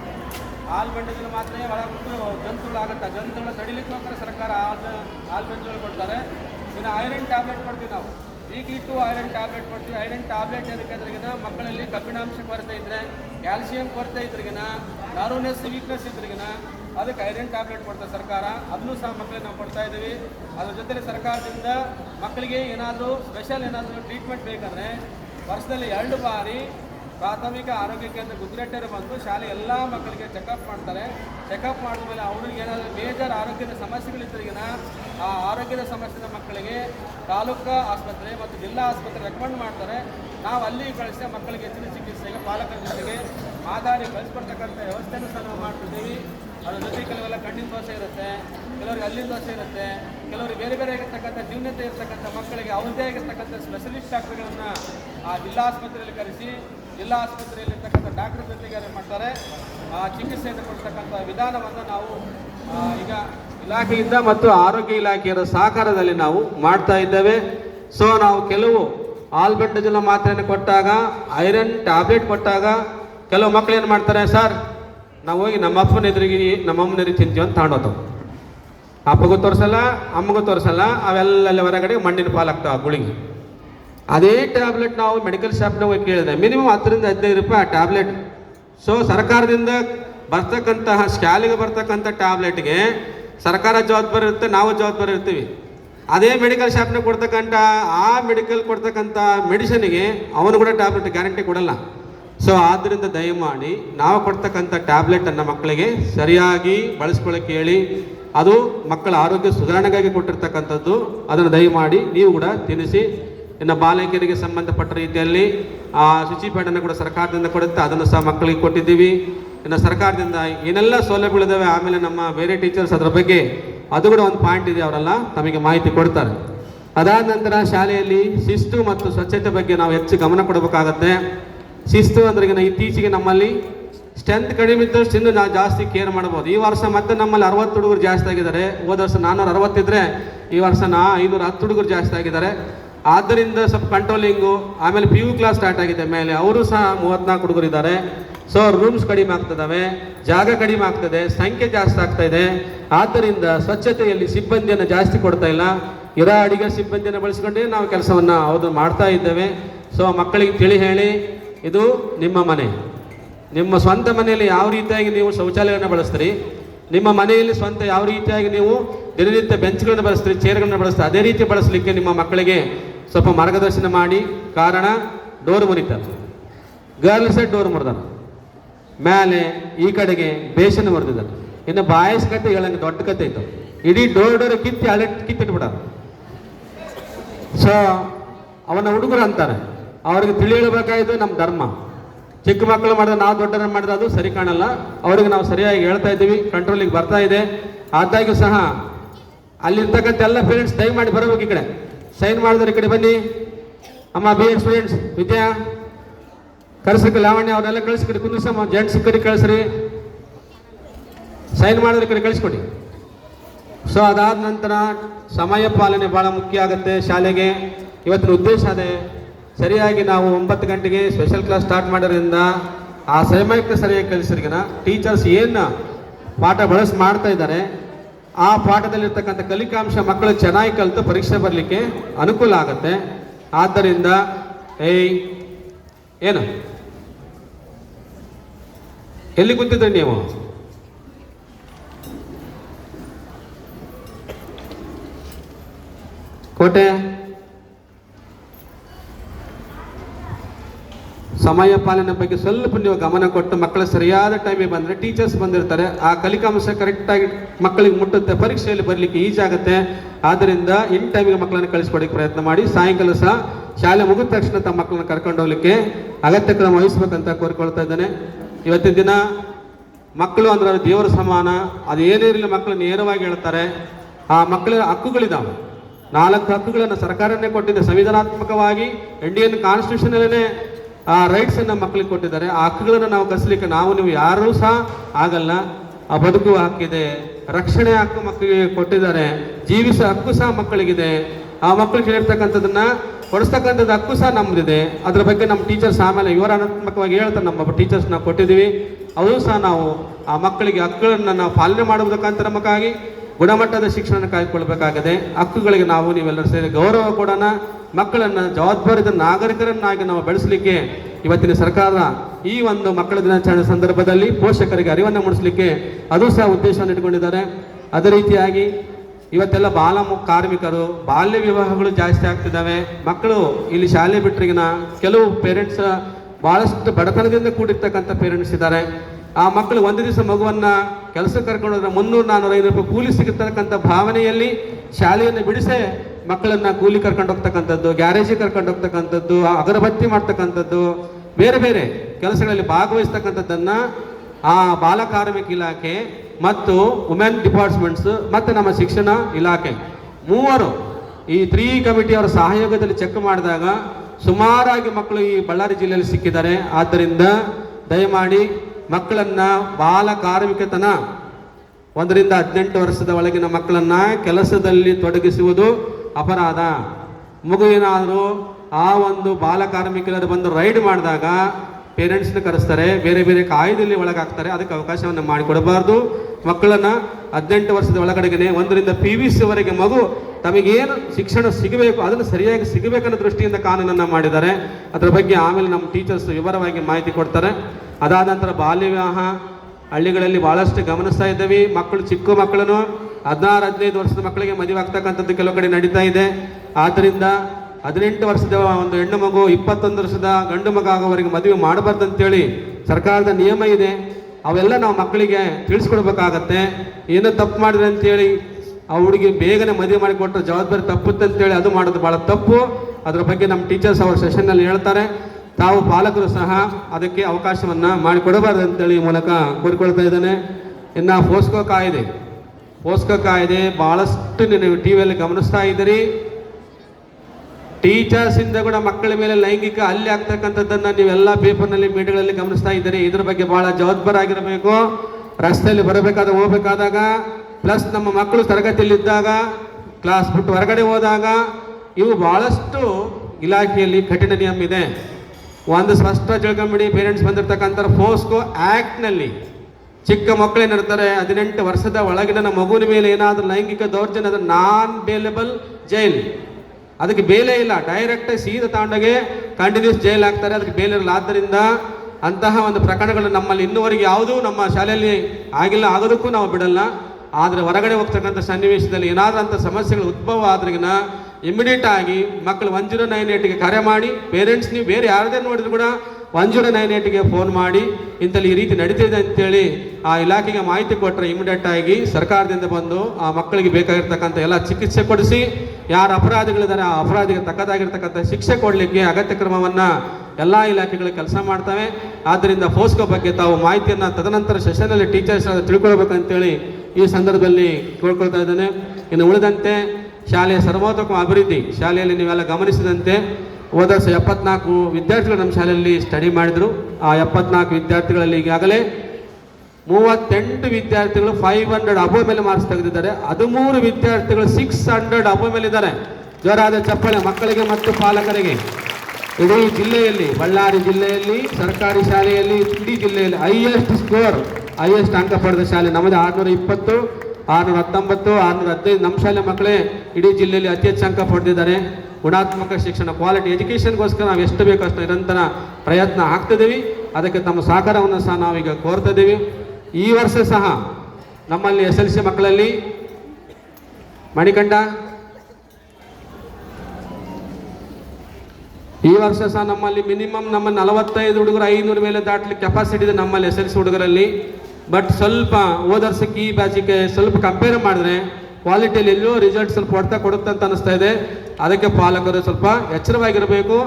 ಹಾಲು ಗಂಟೆಗಳು ಮಾತ್ರೆ ಒಳಗೊಂಡು ಜಂತುಗಳಾಗುತ್ತೆ ಜಂತುಗಳ ತಡಿಲಿಕ್ಕೋಸ್ಕರ ಸರ್ಕಾರ ಹಾಲು ಹಾಲು ಕೊಡ್ತಾರೆ. ಇನ್ನು ಐರನ್ ಟ್ಯಾಬ್ಲೆಟ್ ಕೊಡ್ತೀವಿ ನಾವು. ವೀಕ್ಲಿ ಟು ಐರನ್ ಟ್ಯಾಬ್ಲೆಟ್ ಕೊಡ್ತೀವಿ. ಐರನ್ ಟ್ಯಾಬ್ಲೆಟ್ ಏನಕ್ಕೆ ಅದ್ರಗಿನ ಮಕ್ಕಳಲ್ಲಿ ಕಬ್ಬಿಣಾಂಶ ಕೊರತೆ ಇದ್ರೆ ಕ್ಯಾಲ್ಸಿಯಂ ಕೊರತೆ ಇದ್ರಿಗಿನ ನಾರೋನೆಸ್ ವೀಕ್ನೆಸ್ ಇದ್ರಿಗಿನ ಅದಕ್ಕೆ ಐರನ್ ಟ್ಯಾಬ್ಲೆಟ್ ಕೊಡ್ತಾರೆ ಸರ್ಕಾರ. ಅದನ್ನೂ ಸಹ ಮಕ್ಕಳಿಗೆ ನಾವು ಕೊಡ್ತಾ ಇದ್ದೀವಿ. ಅದ್ರ ಜೊತೆಲಿ ಸರ್ಕಾರದಿಂದ ಮಕ್ಕಳಿಗೆ ಏನಾದರೂ ಸ್ಪೆಷಲ್ ಏನಾದರೂ ಟ್ರೀಟ್ಮೆಂಟ್ ಬೇಕಂದರೆ ವರ್ಷದಲ್ಲಿ ಎರಡು ಬಾರಿ ಪ್ರಾಥಮಿಕ ಆರೋಗ್ಯ ಕೇಂದ್ರ ಗುದ್ರೆಟ್ಟರು ಬಂದು ಶಾಲೆ ಎಲ್ಲ ಮಕ್ಕಳಿಗೆ ಚೆಕಪ್ ಮಾಡ್ತಾರೆ. ಚೆಕಪ್ ಮಾಡಿದ ಮೇಲೆ ಅವ್ರಿಗೆ ಏನಾದರೂ ಮೇಜರ್ ಆರೋಗ್ಯದ ಸಮಸ್ಯೆಗಳಿದ್ರಿಗಿನ ಆ ಆರೋಗ್ಯದ ಸಮಸ್ಯೆದ ಮಕ್ಕಳಿಗೆ ತಾಲೂಕು ಆಸ್ಪತ್ರೆ ಮತ್ತು ಜಿಲ್ಲಾ ಆಸ್ಪತ್ರೆ ರೆಕಮೆಂಡ್ ಮಾಡ್ತಾರೆ. ನಾವು ಅಲ್ಲಿ ಕಳಿಸಿ ಮಕ್ಕಳಿಗೆ ಹೆಚ್ಚಿನ ಚಿಕಿತ್ಸೆಗೆ ಪಾಲಕರ ಜೊತೆಗೆ ಮಾದಾರಿ ಕಳಿಸ್ಕೊಡ್ತಕ್ಕಂಥ ವ್ಯವಸ್ಥೆನೂ ಸಹ ನಾವು ಮಾಡ್ತಿದ್ದೀವಿ. ಅದ್ರ ಜೊತೆ ಕೆಲವೆಲ್ಲ ಕಣ್ಣಿನ ದೋಷ ಇರುತ್ತೆ, ಕೆಲವರಿಗೆ ಅಲ್ಲಿನ ದೋಷ ಇರುತ್ತೆ, ಕೆಲವರಿಗೆ ಬೇರೆ ಬೇರೆ ಆಗಿರ್ತಕ್ಕಂಥ ನ್ಯೂನತೆ ಇರತಕ್ಕಂಥ ಮಕ್ಕಳಿಗೆ ಅವ್ರದ್ದೇ ಆಗಿರ್ತಕ್ಕಂಥ ಸ್ಪೆಷಲಿಸ್ಟ್ ಡಾಕ್ಟರ್ಗಳನ್ನು ಆ ಜಿಲ್ಲಾ ಆಸ್ಪತ್ರೆಯಲ್ಲಿ ಕರೆಸಿ, ಜಿಲ್ಲಾ ಆಸ್ಪತ್ರೆಯಲ್ಲಿ ಇರ್ತಕ್ಕಂಥ ಡಾಕ್ಟರ್ ಜೊತೆಗೆ ಮಾಡ್ತಾರೆ. ಆ ಚಿಕಿತ್ಸೆಯನ್ನು ಕೊಡ್ತಕ್ಕಂಥ ವಿಧಾನವನ್ನು ನಾವು ಈಗ ಇಲಾಖೆಯಿಂದ ಮತ್ತು ಆರೋಗ್ಯ ಇಲಾಖೆಯರ ಸಹಕಾರದಲ್ಲಿ ನಾವು ಮಾಡ್ತಾ ಇದ್ದೇವೆ. ಸೊ ನಾವು ಕೆಲವು ಆಲ್ಬೆಂಡಜಲ ಮಾತ್ರೆಯನ್ನು ಕೊಟ್ಟಾಗ, ಐರನ್ ಟ್ಯಾಬ್ಲೆಟ್ ಕೊಟ್ಟಾಗ ಕೆಲವು ಮಕ್ಕಳು ಏನು ಮಾಡ್ತಾರೆ, ಸರ್, ನಾವು ಹೋಗಿ ನಮ್ಮ ಅಪ್ಪನ ಎದುರಿಗೆ, ನಮ್ಮ ಅಮ್ಮನ ಎದುರಿಗೆ ತಿಂತೀವಿ ಅಂತ ತಗೊಂಡೋಗ್ತಾವೆ ಅಪ್ಪಗೂ ತೋರಿಸಲ್ಲ, ಅಮ್ಮಗೂ ತೋರಿಸಲ್ಲ, ಅವೆಲ್ಲ ಹೊರಗಡೆ ಮಣ್ಣಿನ ಪಾಲಾಗ್ತಾವೆ ಗುಳಿಗೆ. ಅದೇ ಟ್ಯಾಬ್ಲೆಟ್ ನಾವು ಮೆಡಿಕಲ್ ಶಾಪ್ನ ಹೋಗಿ ಕೇಳಿದೆ ಮಿನಿಮಮ್ ಹತ್ತರಿಂದ ಹದಿನೈದು ರೂಪಾಯಿ ಆ ಟ್ಯಾಬ್ಲೆಟ್. ಸೊ ಸರ್ಕಾರದಿಂದ ಬರ್ತಕ್ಕಂತಹ, ಶಾಲೆಗೆ ಬರ್ತಕ್ಕಂಥ ಟ್ಯಾಬ್ಲೆಟ್ಗೆ ಸರ್ಕಾರ ಜವಾಬ್ದಾರಿ ಇರುತ್ತೆ, ನಾವು ಜವಾಬ್ದಾರಿ ಇರ್ತೀವಿ. ಅದೇ ಮೆಡಿಕಲ್ ಶಾಪ್ನ ಕೊಡ್ತಕ್ಕಂಥ, ಆ ಮೆಡಿಕಲ್ ಕೊಡ್ತಕ್ಕಂಥ ಮೆಡಿಸಿನ್ಗೆ ಅವನು ಕೂಡ ಟ್ಯಾಬ್ಲೆಟ್ ಗ್ಯಾರಂಟಿ ಕೊಡಲ್ಲ. ಸೊ ಆದ್ದರಿಂದ ದಯಮಾಡಿ ನಾವು ಕೊಡ್ತಕ್ಕಂಥ ಟ್ಯಾಬ್ಲೆಟನ್ನು ಮಕ್ಕಳಿಗೆ ಸರಿಯಾಗಿ ಬಳಸ್ಕೊಳ್ಳೋಕೆ ಹೇಳಿ, ಅದು ಮಕ್ಕಳ ಆರೋಗ್ಯ ಸುಧಾರಣೆಗಾಗಿ ಕೊಟ್ಟಿರ್ತಕ್ಕಂಥದ್ದು, ಅದನ್ನು ದಯಮಾಡಿ ನೀವು ಕೂಡ ತಿಳಿಸಿ ಇನ್ನು ಬಾಲಕಿಯರಿಗೆ ಸಂಬಂಧಪಟ್ಟ ರೀತಿಯಲ್ಲಿ ಆ ಶುಚಿ ಪ್ಯಾಡನ್ನು ಕೂಡ ಸರ್ಕಾರದಿಂದ ಕೊಡುತ್ತೆ. ಅದನ್ನು ಸಹ ಮಕ್ಕಳಿಗೆ ಕೊಟ್ಟಿದ್ದೀವಿ. ಇನ್ನು ಸರ್ಕಾರದಿಂದ ಏನೆಲ್ಲ ಸೌಲಭ್ಯಗಳಿದ್ದಾವೆ ಆಮೇಲೆ ನಮ್ಮ ಬೇರೆ ಟೀಚರ್ಸ್ ಅದರ ಬಗ್ಗೆ ಅದು ಕೂಡ ಒಂದು ಪಾಯಿಂಟ್ ಇದೆ ಅವರೆಲ್ಲ ತಮಗೆ ಮಾಹಿತಿ ಕೊಡ್ತಾರೆ. ಅದಾದ ನಂತರ ಶಾಲೆಯಲ್ಲಿ ಶಿಸ್ತು ಮತ್ತು ಸ್ವಚ್ಛತೆ ಬಗ್ಗೆ ನಾವು ಹೆಚ್ಚು ಗಮನ ಕೊಡಬೇಕಾಗತ್ತೆ. ಶಿಸ್ತು ಅಂದ್ರೆ ಇತ್ತೀಚೆಗೆ ನಮ್ಮಲ್ಲಿ ಸ್ಟ್ರೆಂತ್ ಕಡಿಮೆ ಇದ್ದಷ್ಟು ಇನ್ನು ನಾವು ಜಾಸ್ತಿ ಕೇರ್ ಮಾಡ್ಬೋದು. ಈ ವರ್ಷ ಮತ್ತೆ ನಮ್ಮಲ್ಲಿ ಅರವತ್ತು ಹುಡುಗರು ಜಾಸ್ತಿ ಆಗಿದ್ದಾರೆ. ಹೋದ ವರ್ಷ ನಾನ್ನೂರ ಅರವತ್ತಿದ್ರೆ ಈ ವರ್ಷ ನಾ ಐನೂರ ಹತ್ತು ಹುಡುಗರು ಜಾಸ್ತಿ ಆಗಿದ್ದಾರೆ. ಆದ್ದರಿಂದ ಸ್ವಲ್ಪ ಕಂಟ್ರೋಲಿಂಗು ಆಮೇಲೆ ಪಿ ಯು ಕ್ಲಾಸ್ ಸ್ಟಾರ್ಟ್ ಆಗಿದೆ. ಮೇಲೆ ಅವರು ಸಹ ಮೂವತ್ನಾಲ್ಕು ಹುಡುಗರು ಇದ್ದಾರೆ. ಸೊ ರೂಮ್ಸ್ ಕಡಿಮೆ ಆಗ್ತದವೆ. ಜಾಗ ಕಡಿಮೆ ಆಗ್ತದೆ. ಸಂಖ್ಯೆ ಜಾಸ್ತಿ ಆಗ್ತಾ ಇದೆ. ಆದ್ದರಿಂದ ಸ್ವಚ್ಛತೆಯಲ್ಲಿ ಸಿಬ್ಬಂದಿಯನ್ನು ಜಾಸ್ತಿ ಕೊಡ್ತಾ ಇಲ್ಲ. ಇರೋ ಅಡಿಗೆ ಸಿಬ್ಬಂದಿಯನ್ನು ಬಳಸ್ಕೊಂಡೇ ನಾವು ಕೆಲಸವನ್ನು ಅವರು ಮಾಡ್ತಾ ಇದ್ದೇವೆ. ಸೊ ಮಕ್ಕಳಿಗೆ ತಿಳಿ ಹೇಳಿ. ಇದು ನಿಮ್ಮ ಮನೆ. ನಿಮ್ಮ ಸ್ವಂತ ಮನೆಯಲ್ಲಿ ಯಾವ ರೀತಿಯಾಗಿ ನೀವು ಶೌಚಾಲಯವನ್ನು ಬಳಸ್ತೀರಿ? ನಿಮ್ಮ ಮನೆಯಲ್ಲಿ ಸ್ವಂತ ಯಾವ ರೀತಿಯಾಗಿ ನೀವು ದಿನನಿತ್ಯ ಬೆಂಚ್ಗಳನ್ನು ಬಳಸ್ತೀರಿ ಚೇರ್ಗಳನ್ನು ಬಳಸ್ತೀರಿ? ಅದೇ ರೀತಿ ಬಳಸಲಿಕ್ಕೆ ನಿಮ್ಮ ಮಕ್ಕಳಿಗೆ ಸ್ವಲ್ಪ ಮಾರ್ಗದರ್ಶನ ಮಾಡಿ. ಕಾರಣ ಡೋರ್ ಮುರಿತಾರೆ ಸೈಡ್ ಡೋರ್ ಮುರಿದಾರ ಮೇಲೆ ಈ ಕಡೆಗೆ ಬೇಸನ್ ಮುರಿದಿದ್ದಾರೆ ಇನ್ನು ಬಾಯಸ್ ಕತೆ ಹೇಳಂಗೆ ದೊಡ್ಡ ಕತೆ ಇತ್ತು. ಇಡೀ ಡೋರ್ ಡೋರ್ ಕಿತ್ತಿ ಹಳೆ ಕಿತ್ತಿಟ್ಬಿಡ ಸೊ ಅವನ ಹುಡುಗರು ಅಂತಾರೆ, ಅವ್ರಿಗೆ ತಿಳಿ ನಮ್ಮ ಧರ್ಮ. ಚಿಕ್ಕ ಮಕ್ಕಳು ಮಾಡಿದ ನಾವು ದೊಡ್ಡರ ಮಾಡಿದ ಅದು ಸರಿ ಕಾಣಲ್ಲ. ಅವ್ರಿಗೆ ನಾವು ಸರಿಯಾಗಿ ಹೇಳ್ತಾ ಇದ್ದೀವಿ ಕಂಟ್ರೋಲಿಗೆ ಬರ್ತಾ ಇದೆ. ಆದಾಗ್ಯೂ ಸಹ, ಅಲ್ಲಿರ್ತಕ್ಕಂಥ ಎಲ್ಲ ಪೇರೆಂಟ್ಸ್ ದಯಮಾಡಿ ಬರಬೇಕು ಈ ಕಡೆ. ಸೈನ್ ಮಾಡಿದ್ರೆ ಈ ಕಡೆ ಬನ್ನಿ. ಅಮ್ಮ ಬಿ ಎಡ್ ಸ್ಟೂಡೆಂಟ್ಸ್ ವಿದ್ಯಾ, ಕರ್ಸಕ್ಕೆ ಲಾವಣ್ಯ ಅವರೆಲ್ಲ ಕಳಿಸಿ ಕಡೆ ಕುಂದಿಸಮ್ಮ ಜೆಂಟ್ಸ್ ಕಡೆ ಕಳಿಸ್ರಿ. ಸೈನ್ ಮಾಡಿದ್ರೆ ಕಡೆ ಕಳಿಸ್ಕೊಡಿ. ಸೊ ಅದಾದ ನಂತರ ಸಮಯ ಪಾಲನೆ ಭಾಳ ಮುಖ್ಯ ಆಗುತ್ತೆ ಶಾಲೆಗೆ. ಇವತ್ತಿನ ಉದ್ದೇಶ ಅದೇ. ಸರಿಯಾಗಿ ನಾವು ಒಂಬತ್ತು ಗಂಟೆಗೆ ಸ್ಪೆಷಲ್ ಕ್ಲಾಸ್ ಸ್ಟಾರ್ಟ್ ಮಾಡೋದ್ರಿಂದ ಆ ಸಮಯಕ್ಕೆ ಸರಿಯಾಗಿ ಕಲಿಸಿರ್ಗಿನ ಟೀಚರ್ಸ್ ಏನು ಪಾಠ ಬಳಸಿ ಮಾಡ್ತಾ ಇದ್ದಾರೆ ಆ ಪಾಠದಲ್ಲಿರ್ತಕ್ಕಂಥ ಕಲಿಕಾಂಶ ಮಕ್ಕಳು ಚೆನ್ನಾಗಿ ಕಲಿತು ಪರೀಕ್ಷೆ ಬರಲಿಕ್ಕೆ ಅನುಕೂಲ ಆಗುತ್ತೆ. ಆದ್ದರಿಂದ, ಏಯ್, ಏನು? ಎಲ್ಲಿ ಕೂತಿದ್ರಿ ನೀವು? ಕೋಟೆ? ಸಮಯ ಪಾಲನೆ ಬಗ್ಗೆ ಸ್ವಲ್ಪ ನೀವು ಗಮನ ಕೊಟ್ಟು ಮಕ್ಕಳು ಸರಿಯಾದ ಟೈಮಿಗೆ ಬಂದರೆ ಟೀಚರ್ಸ್ ಬಂದಿರ್ತಾರೆ. ಆ ಕಲಿಕಾಂಶ ಕರೆಕ್ಟಾಗಿ ಮಕ್ಕಳಿಗೆ ಮುಟ್ಟುತ್ತೆ, ಪರೀಕ್ಷೆಯಲ್ಲಿ ಬರಲಿಕ್ಕೆ ಈಜಾಗುತ್ತೆ ಆದ್ದರಿಂದ ಇನ್ ಟೈಮಿಗೆ ಮಕ್ಕಳನ್ನು ಕಳಿಸ್ಕೊಡೋಕ್ಕೆ ಪ್ರಯತ್ನ ಮಾಡಿ. ಸಾಯಂಕಾಲ ಸಹ ಶಾಲೆ ಮುಗಿದ ತಕ್ಷಣ ತಮ್ಮ ಮಕ್ಕಳನ್ನ ಕರ್ಕೊಂಡು ಹೋಗ್ಲಿಕ್ಕೆ ಅಗತ್ಯ ಕ್ರಮ ವಹಿಸ್ಬೇಕಂತ ಕೋರಿಕೊಳ್ತಾ ಇದ್ದೇನೆ. ಇವತ್ತಿನ ದಿನ ಮಕ್ಕಳು ಅಂದ್ರೆ ಅದು ದೇವರ ಸಮಾನ. ಅದು ಏನೇ ಇರಲಿ ಮಕ್ಕಳು ನೇರವಾಗಿ ಹೇಳ್ತಾರೆ. ಆ ಮಕ್ಕಳ ಹಕ್ಕುಗಳಿದಾವೆ. ನಾಲ್ಕು ಹಕ್ಕುಗಳನ್ನು ಸರ್ಕಾರನೇ ಕೊಟ್ಟಿದೆ. ಸಂವಿಧಾನಾತ್ಮಕವಾಗಿ ಇಂಡಿಯನ್ ಕಾನ್ಸ್ಟಿಟ್ಯೂಷನಲ್ಲೇ ಆ ರೈಟ್ಸ್ ಅನ್ನ ಮಕ್ಕಳಿಗೆ ಕೊಟ್ಟಿದ್ದಾರೆ. ಆ ಹಕ್ಕುಗಳನ್ನು ನಾವು ಕಸಲಿಕ್ಕೆ ನಾವು ನೀವು ಯಾರೂ ಸಹ ಆಗಲ್ಲ. ಆ ಬದುಕು ಹಕ್ಕಿದೆ. ರಕ್ಷಣೆ ಹಕ್ಕು ಮಕ್ಕಳಿಗೆ ಕೊಟ್ಟಿದ್ದಾರೆ. ಜೀವಿಸ ಹಕ್ಕು ಸಹ ಮಕ್ಕಳಿಗಿದೆ ಆ ಮಕ್ಕಳಿಗೆ ಹೇಳಿರ್ತಕ್ಕಂಥದ್ದನ್ನ ಕೊಡಿಸ್ತಕ್ಕಂಥದ್ದು ಹಕ್ಕು ಸಹ ನಮ್ಮದಿದೆ ಅದ್ರ ಬಗ್ಗೆ ನಮ್ಮ ಟೀಚರ್ಸ್ ಆಮೇಲೆ ವಿವರಣಾತ್ಮಕವಾಗಿ ಹೇಳ್ತಾರೆ. ನಮ್ಮ ಟೀಚರ್ಸ್ ನಾವು ಕೊಟ್ಟಿದ್ದೀವಿ. ಅವರು ಸಹ ನಾವು ಆ ಮಕ್ಕಳಿಗೆ ಹಕ್ಕುಗಳನ್ನು ನಾವು ಪಾಲನೆ ಮಾಡುವುದಕ್ಕಂತ ನಮಗಾಗಿ ಗುಣಮಟ್ಟದ ಶಿಕ್ಷಣ ಕಾಯ್ದುಕೊಳ್ಬೇಕಾಗಿದೆ. ಹಕ್ಕುಗಳಿಗೆ ನಾವು ನೀವೆಲ್ಲರೂ ಸೇರಿ ಗೌರವ ಕೊಡೋಣ. ಮಕ್ಕಳನ್ನು ಜವಾಬ್ದಾರಿತ ನಾಗರಿಕರನ್ನಾಗಿ ನಾವು ಬೆಳೆಸಲಿಕ್ಕೆ ಇವತ್ತಿನ ಸರ್ಕಾರ ಈ ಒಂದು ಮಕ್ಕಳ ದಿನಾಚರಣೆ ಸಂದರ್ಭದಲ್ಲಿ ಪೋಷಕರಿಗೆ ಅರಿವನ್ನು ಮೂಡಿಸಲಿಕ್ಕೆ ಅದು ಸಹ ಉದ್ದೇಶವನ್ನು ಇಟ್ಕೊಂಡಿದ್ದಾರೆ ಅದೇ ರೀತಿಯಾಗಿ ಇವತ್ತೆಲ್ಲ ಬಾಲ ಕಾರ್ಮಿಕರು, ಬಾಲ್ಯ ವಿವಾಹಗಳು ಜಾಸ್ತಿ ಆಗ್ತಿದ್ದಾವೆ. ಮಕ್ಕಳು ಇಲ್ಲಿ ಶಾಲೆ ಬಿಟ್ಟರಿಗಿನ ಕೆಲವು ಪೇರೆಂಟ್ಸ್ ಬಹಳಷ್ಟು ಬಡತನದಿಂದ ಕೂಡಿರ್ತಕ್ಕಂಥ ಪೇರೆಂಟ್ಸ್ ಇದ್ದಾರೆ. ಆ ಮಕ್ಕಳು ಒಂದು ದಿವಸ ಮಗುವನ್ನ ಕೆಲಸಕ್ಕೆ ಕರ್ಕೊಂಡು ಹೋದ್ರೆ ಮುನ್ನೂರು ನಾನ್ನೂರು ಐನೂರು ರೂಪಾಯಿ ಕೂಲಿ ಸಿಗತಕ್ಕಂಥ ಭಾವನೆಯಲ್ಲಿ ಶಾಲೆಯನ್ನು ಬಿಡಿಸೇ ಮಕ್ಕಳನ್ನ ಕೂಲಿ ಕರ್ಕೊಂಡು ಹೋಗ್ತಕ್ಕಂಥದ್ದು ಗ್ಯಾರೇಜಿಗೆ ಕರ್ಕೊಂಡು ಹೋಗ್ತಕ್ಕಂಥದ್ದು ಅಗರಬತ್ತಿ ಮಾಡ್ತಕ್ಕಂಥದ್ದು, ಬೇರೆ ಬೇರೆ ಕೆಲಸಗಳಲ್ಲಿ ಭಾಗವಹಿಸ್ತಕ್ಕಂಥದ್ದನ್ನ ಆ ಬಾಲ ಕಾರ್ಮಿಕ ಇಲಾಖೆ ಮತ್ತು ವುಮೆನ್ ಡಿಪಾರ್ಟ್ಮೆಂಟ್ಸ್ ಮತ್ತು ನಮ್ಮ ಶಿಕ್ಷಣ ಇಲಾಖೆ ಮೂವರು ಈ ತ್ರೀ ಕಮಿಟಿಯವರ ಸಹಯೋಗದಲ್ಲಿ ಚೆಕ್ ಮಾಡಿದಾಗ ಸುಮಾರಾಗಿ ಮಕ್ಕಳು ಈ ಬಳ್ಳಾರಿ ಜಿಲ್ಲೆಯಲ್ಲಿ ಸಿಕ್ಕಿದ್ದಾರೆ. ಆದ್ದರಿಂದ ದಯಮಾಡಿ ಮಕ್ಕಳನ್ನ ಬಾಲ ಕಾರ್ಮಿಕತನ ಒಂದರಿಂದ ಹದಿನೆಂಟು ವರ್ಷದ ಒಳಗಿನ ಮಕ್ಕಳನ್ನ ಕೆಲಸದಲ್ಲಿ ತೊಡಗಿಸುವುದು ಅಪರಾಧ. ಮಗುವಿನಾದರೂ ಆ ಒಂದು ಬಾಲ ಕಾರ್ಮಿಕರು ಬಂದು ರೈಡ್ ಮಾಡಿದಾಗ ಪೇರೆಂಟ್ಸ್ನ ಕರೆಸ್ತಾರೆ, ಬೇರೆ ಬೇರೆ ಕಾಯ್ದೆಯಲ್ಲಿ ಒಳಗಾಗ್ತಾರೆ, ಅದಕ್ಕೆ ಅವಕಾಶವನ್ನು ಮಾಡಿಕೊಡಬಾರ್ದು. ಮಕ್ಕಳನ್ನು ಹದಿನೆಂಟು ವರ್ಷದ ಒಳಗಡೆಗೆ ಒಂದರಿಂದ ಪಿ ವಿ ಸಿವರೆಗೆ ಮಗು ತಮಗೇನು ಶಿಕ್ಷಣ ಸಿಗಬೇಕು, ಅದನ್ನು ಸರಿಯಾಗಿ ಸಿಗಬೇಕನ್ನೋ ದೃಷ್ಟಿಯಿಂದ ಕಾನೂನನ್ನು ಮಾಡಿದ್ದಾರೆ. ಅದರ ಬಗ್ಗೆ ಆಮೇಲೆ ನಮ್ಮ ಟೀಚರ್ಸ್ ವಿವರವಾಗಿ ಮಾಹಿತಿ ಕೊಡ್ತಾರೆ. ಅದಾದ ನಂತರ ಬಾಲ್ಯ ವಿವಾಹ ಹಳ್ಳಿಗಳಲ್ಲಿ ಭಾಳಷ್ಟು ಗಮನಿಸ್ತಾ ಇದ್ದೀವಿ. ಮಕ್ಕಳು ಚಿಕ್ಕ ಮಕ್ಕಳನ್ನು ಹದಿನಾರು, ಹದಿನೈದು ವರ್ಷದ ಮಕ್ಕಳಿಗೆ ಮದುವೆ ಆಗ್ತಕ್ಕಂಥದ್ದು ಕೆಲವು ಕಡೆ ನಡೀತಾ ಇದೆ. ಆದ್ದರಿಂದ ಹದಿನೆಂಟು ವರ್ಷದ ಒಂದು ಹೆಣ್ಣು ಮಗು, ಇಪ್ಪತ್ತೊಂದು ವರ್ಷದ ಗಂಡು ಮಗ ಆಗೋವರೆಗೆ ಮದುವೆ ಮಾಡಬಾರ್ದು ಅಂತೇಳಿ ಸರ್ಕಾರದ ನಿಯಮ ಇದೆ. ಅವೆಲ್ಲ ನಾವು ಮಕ್ಕಳಿಗೆ ತಿಳಿಸ್ಕೊಡ್ಬೇಕಾಗತ್ತೆ. ಏನು ತಪ್ಪು ಮಾಡಿದ್ರೆ ಅಂತೇಳಿ ಆ ಹುಡುಗಿ ಬೇಗನೆ ಮದುವೆ ಮಾಡಿಕೊಟ್ರೆ ಜವಾಬ್ದಾರಿ ತಪ್ಪುತ್ತೆ ಅಂತೇಳಿ ಅದು ಮಾಡೋದು ಭಾಳ ತಪ್ಪು. ಅದರ ಬಗ್ಗೆ ನಮ್ಮ ಟೀಚರ್ಸ್ ಅವ್ರ ಸೆಷನ್ನಲ್ಲಿ ಹೇಳ್ತಾರೆ. ತಾವು ಪಾಲಕರು ಸಹ ಅದಕ್ಕೆ ಅವಕಾಶವನ್ನು ಮಾಡಿಕೊಡಬಾರ್ದು ಅಂತೇಳಿ ಮೂಲಕ ಕೋರಿಕೊಳ್ತಾ ಇದ್ದಾನೆ. ಇನ್ನು ಫೋಸ್ಕೋ ಕಾಯ್ದೆ. ಫೋಸ್ಕೋ ಕಾಯ್ದೆ ಭಾಳಷ್ಟು ನೀವು ಟಿ ವಿಯಲ್ಲಿ ಗಮನಿಸ್ತಾ ಇದ್ದೀರಿ. ಟೀಚರ್ಸ್ ಇಂದ ಕೂಡ ಮಕ್ಕಳ ಮೇಲೆ ಲೈಂಗಿಕ ಹಲ್ಲೆ ಆಗ್ತಕ್ಕಂಥದ್ದನ್ನು ನೀವೆಲ್ಲ ಪೇಪರ್ನಲ್ಲಿ, ಮೀಡಿಯಾಗಳಲ್ಲಿ ಗಮನಿಸ್ತಾ ಇದ್ದೀರಿ. ಇದ್ರ ಬಗ್ಗೆ ಬಹಳ ಜವಾಬ್ದಾರಾಗಿರಬೇಕು ರಸ್ತೆಯಲ್ಲಿ ಬರಬೇಕಾದ, ಹೋಗ್ಬೇಕಾದಾಗ, ಪ್ಲಸ್ ನಮ್ಮ ಮಕ್ಕಳು ತರಗತಿಯಲ್ಲಿದ್ದಾಗ, ಕ್ಲಾಸ್ ಬಿಟ್ಟು ಹೊರಗಡೆ ಹೋದಾಗ, ಇವು ಬಹಳಷ್ಟು ಇಲಾಖೆಯಲ್ಲಿ ಕಠಿಣ ನಿಯಮ ಇದೆ. ಒಂದು ಸ್ಪಷ್ಟ ತಿಳ್ಕೊಂಬಿಡಿ, ಪೇರೆಂಟ್ಸ್ ಬಂದಿರತಕ್ಕಂಥ ಫೋಸ್ಕೋ ಆ್ಯಕ್ಟ್ನಲ್ಲಿ ಚಿಕ್ಕ ಮಕ್ಕಳೇನಿರ್ತಾರೆ ಹದಿನೆಂಟು ವರ್ಷದ ಒಳಗಿನ ಮಗುವಿನ ಮೇಲೆ ಏನಾದರೂ ಲೈಂಗಿಕ ದೌರ್ಜನ್ಯ ಅದು ನಾನ್ ಬೇಲೆಬಲ್ ಜೈಲ್ ಅದಕ್ಕೆ ಬೇಲೆ ಇಲ್ಲ ಡೈರೆಕ್ಟ್ ಸೀದ ತಾಂಡಗೆ ಕಂಟಿನ್ಯೂಸ್ ಜೈಲ್ ಹಾಕ್ತಾರೆ, ಅದಕ್ಕೆ ಬೇಲೆ ಇರಲ್ಲ. ಆದ್ದರಿಂದ ಅಂತಹ ಒಂದು ಪ್ರಕರಣಗಳು ನಮ್ಮಲ್ಲಿ ಇನ್ನುವರೆಗೆ ಯಾವುದೂ ನಮ್ಮ ಶಾಲೆಯಲ್ಲಿ ಆಗಿಲ್ಲ, ಆಗೋದಕ್ಕೂ ನಾವು ಬಿಡಲ್ಲ. ಆದರೆ ಹೊರಗಡೆ ಹೋಗ್ತಕ್ಕಂಥ ಸನ್ನಿವೇಶದಲ್ಲಿ ಏನಾದರೂ ಅಂಥ ಸಮಸ್ಯೆಗಳು ಉದ್ಭವ ಆದ್ರಿಗಿನ ಇಮಿಡಿಯೇಟ್ ಆಗಿ ಮಕ್ಕಳು ಒನ್ ಜೀರೋ ನೈನ್ ಏಟ್ಗೆ ಕರೆ ಮಾಡಿ ಪೇರೆಂಟ್ಸ್ ನೀವು ಬೇರೆ ಯಾರದೇ ನೋಡಿದ್ರು ಕೂಡ ಒನ್ ಜೀರೋ ನೈನ್ ಏಟ್ಗೆ ಫೋನ್ ಮಾಡಿ ಇಂಥಲ್ಲಿ ಈ ರೀತಿ ನಡೀತಿದೆ ಅಂತೇಳಿ ಆ ಇಲಾಖೆಗೆ ಮಾಹಿತಿ ಕೊಟ್ಟರೆ ಇಮಿಡಿಯೇಟ್ ಆಗಿ ಸರ್ಕಾರದಿಂದ ಬಂದು ಆ ಮಕ್ಕಳಿಗೆ ಬೇಕಾಗಿರ್ತಕ್ಕಂಥ ಎಲ್ಲ ಚಿಕಿತ್ಸೆ ಕೊಡಿಸಿ, ಯಾರು ಅಪರಾಧಿಗಳಿದ್ದಾರೆ ಆ ಅಪರಾಧಿಗೆ ತಕ್ಕದಾಗಿರ್ತಕ್ಕಂಥ ಶಿಕ್ಷೆ ಕೊಡಲಿಕ್ಕೆ ಅಗತ್ಯ ಕ್ರಮವನ್ನು ಎಲ್ಲ ಇಲಾಖೆಗಳು ಕೆಲಸ ಮಾಡ್ತವೆ. ಆದ್ದರಿಂದ ಫೋಸ್ಕೋ ಬಗ್ಗೆ ತಾವು ಮಾಹಿತಿಯನ್ನು ತದನಂತರ ಸೆಷನಲ್ಲಿ ಟೀಚರ್ಸ್ ತಿಳ್ಕೊಳ್ಬೇಕಂತೇಳಿ ಈ ಸಂದರ್ಭದಲ್ಲಿ ಕೇಳ್ಕೊಳ್ತಾ ಇದ್ದೇನೆ. ಇನ್ನು ಉಳಿದಂತೆ ಶಾಲೆಯ ಸರ್ವೋತ್ತಮ ಅಭಿವೃದ್ಧಿ, ಶಾಲೆಯಲ್ಲಿ ನೀವೆಲ್ಲ ಗಮನಿಸಿದಂತೆ ಹೋದ ಸ ಎಪ್ಪತ್ನಾಲ್ಕು ವಿದ್ಯಾರ್ಥಿಗಳು ನಮ್ಮ ಶಾಲೆಯಲ್ಲಿ ಸ್ಟಡಿ ಮಾಡಿದರು. ಆ ಎಪ್ಪತ್ನಾಲ್ಕು ವಿದ್ಯಾರ್ಥಿಗಳಲ್ಲಿ ಈಗಾಗಲೇ ಮೂವತ್ತೆಂಟು ವಿದ್ಯಾರ್ಥಿಗಳು ಫೈವ್ ಹಂಡ್ರೆಡ್ ಅಬೋ ಮೇಲೆ ಮಾರ್ಕ್ಸ್ ತೆಗೆದಿದ್ದಾರೆ. ಹದಿಮೂರು ವಿದ್ಯಾರ್ಥಿಗಳು ಸಿಕ್ಸ್ ಹಂಡ್ರೆಡ್ ಅಬೋ ಮೇಲೆ ಇದ್ದಾರೆ. ಜೋರಾದ ಚಪ್ಪಳೆ ಮಕ್ಕಳಿಗೆ ಮತ್ತು ಪಾಲಕರಿಗೆ. ಇಡೀ ಜಿಲ್ಲೆಯಲ್ಲಿ, ಬಳ್ಳಾರಿ ಜಿಲ್ಲೆಯಲ್ಲಿ, ಸರ್ಕಾರಿ ಶಾಲೆಯಲ್ಲಿ, ಇಡೀ ಜಿಲ್ಲೆಯಲ್ಲಿ ಹೈಯೆಸ್ಟ್ ಸ್ಕೋರ್ ಹೈಯೆಸ್ಟ್ ಅಂಕ ಪಡೆದ ಶಾಲೆ ನಮ್ಮದು ಆರುನೂರ ಇಪ್ಪತ್ತು ಆರುನೂರ ಹತ್ತೊಂಬತ್ತು ಆರುನೂರ ಹದಿನೈದು ನಮ್ಮ ಶಾಲೆ ಮಕ್ಕಳೇ ಇಡೀ ಜಿಲ್ಲೆಯಲ್ಲಿ ಅತಿ ಹೆಚ್ಚು ಅಂಕ ಪಡೆದಿದ್ದಾರೆ. ಗುಣಾತ್ಮಕ ಶಿಕ್ಷಣ ಕ್ವಾಲಿಟಿ ಎಜುಕೇಷನ್ಗೋಸ್ಕರ ನಾವು ಎಷ್ಟು ಬೇಕೋ ಅಷ್ಟು ನಿರಂತರ ಪ್ರಯತ್ನ ಆಗ್ತಿದ್ದೀವಿ ಅದಕ್ಕೆ ತಮ್ಮ ಸಹಕಾರವನ್ನು ಸಹ ನಾವೀಗ ಕೋರ್ತಾ ಇದ್ದೀವಿ ಈ ವರ್ಷ ಸಹ ನಮ್ಮಲ್ಲಿ ಎಸ್ ಎಲ್ ಸಿ ಮಕ್ಕಳಲ್ಲಿ ಮಣಿಕಂಠ, ಈ ವರ್ಷ ಸಹ ನಮ್ಮಲ್ಲಿ ಮಿನಿಮಮ್ ನಮ್ಮ ನಲವತ್ತೈದು ಹುಡುಗರು ಐನೂರು ಮೇಲೆ ದಾಟ್ಲಿಕ್ಕೆ ಕೆಪಾಸಿಟಿ ಇದೆ ನಮ್ಮಲ್ಲಿ ಎಸ್ ಎಲ್ ಸಿ ಹುಡುಗರಲ್ಲಿ. ಬಟ್ ಸ್ವಲ್ಪ ಓದರ್ಸಕ್ಕೆ ಈ ಬ್ಯಾಚಿಗೆ ಸ್ವಲ್ಪ ಕಂಪೇರ್ ಮಾಡಿದ್ರೆ ಕ್ವಾಲಿಟಿಯಲ್ಲಿ ಎಲ್ಲೋ ರಿಸಲ್ಟ್ ಸ್ವಲ್ಪ ಕೊಡ್ತಾ ಕೊಡುತ್ತೆ ಅಂತ ಅನಿಸ್ತಾ ಇದೆ. ಅದಕ್ಕೆ ಪಾಲಕರು ಸ್ವಲ್ಪ ಎಚ್ಚರವಾಗಿರಬೇಕು.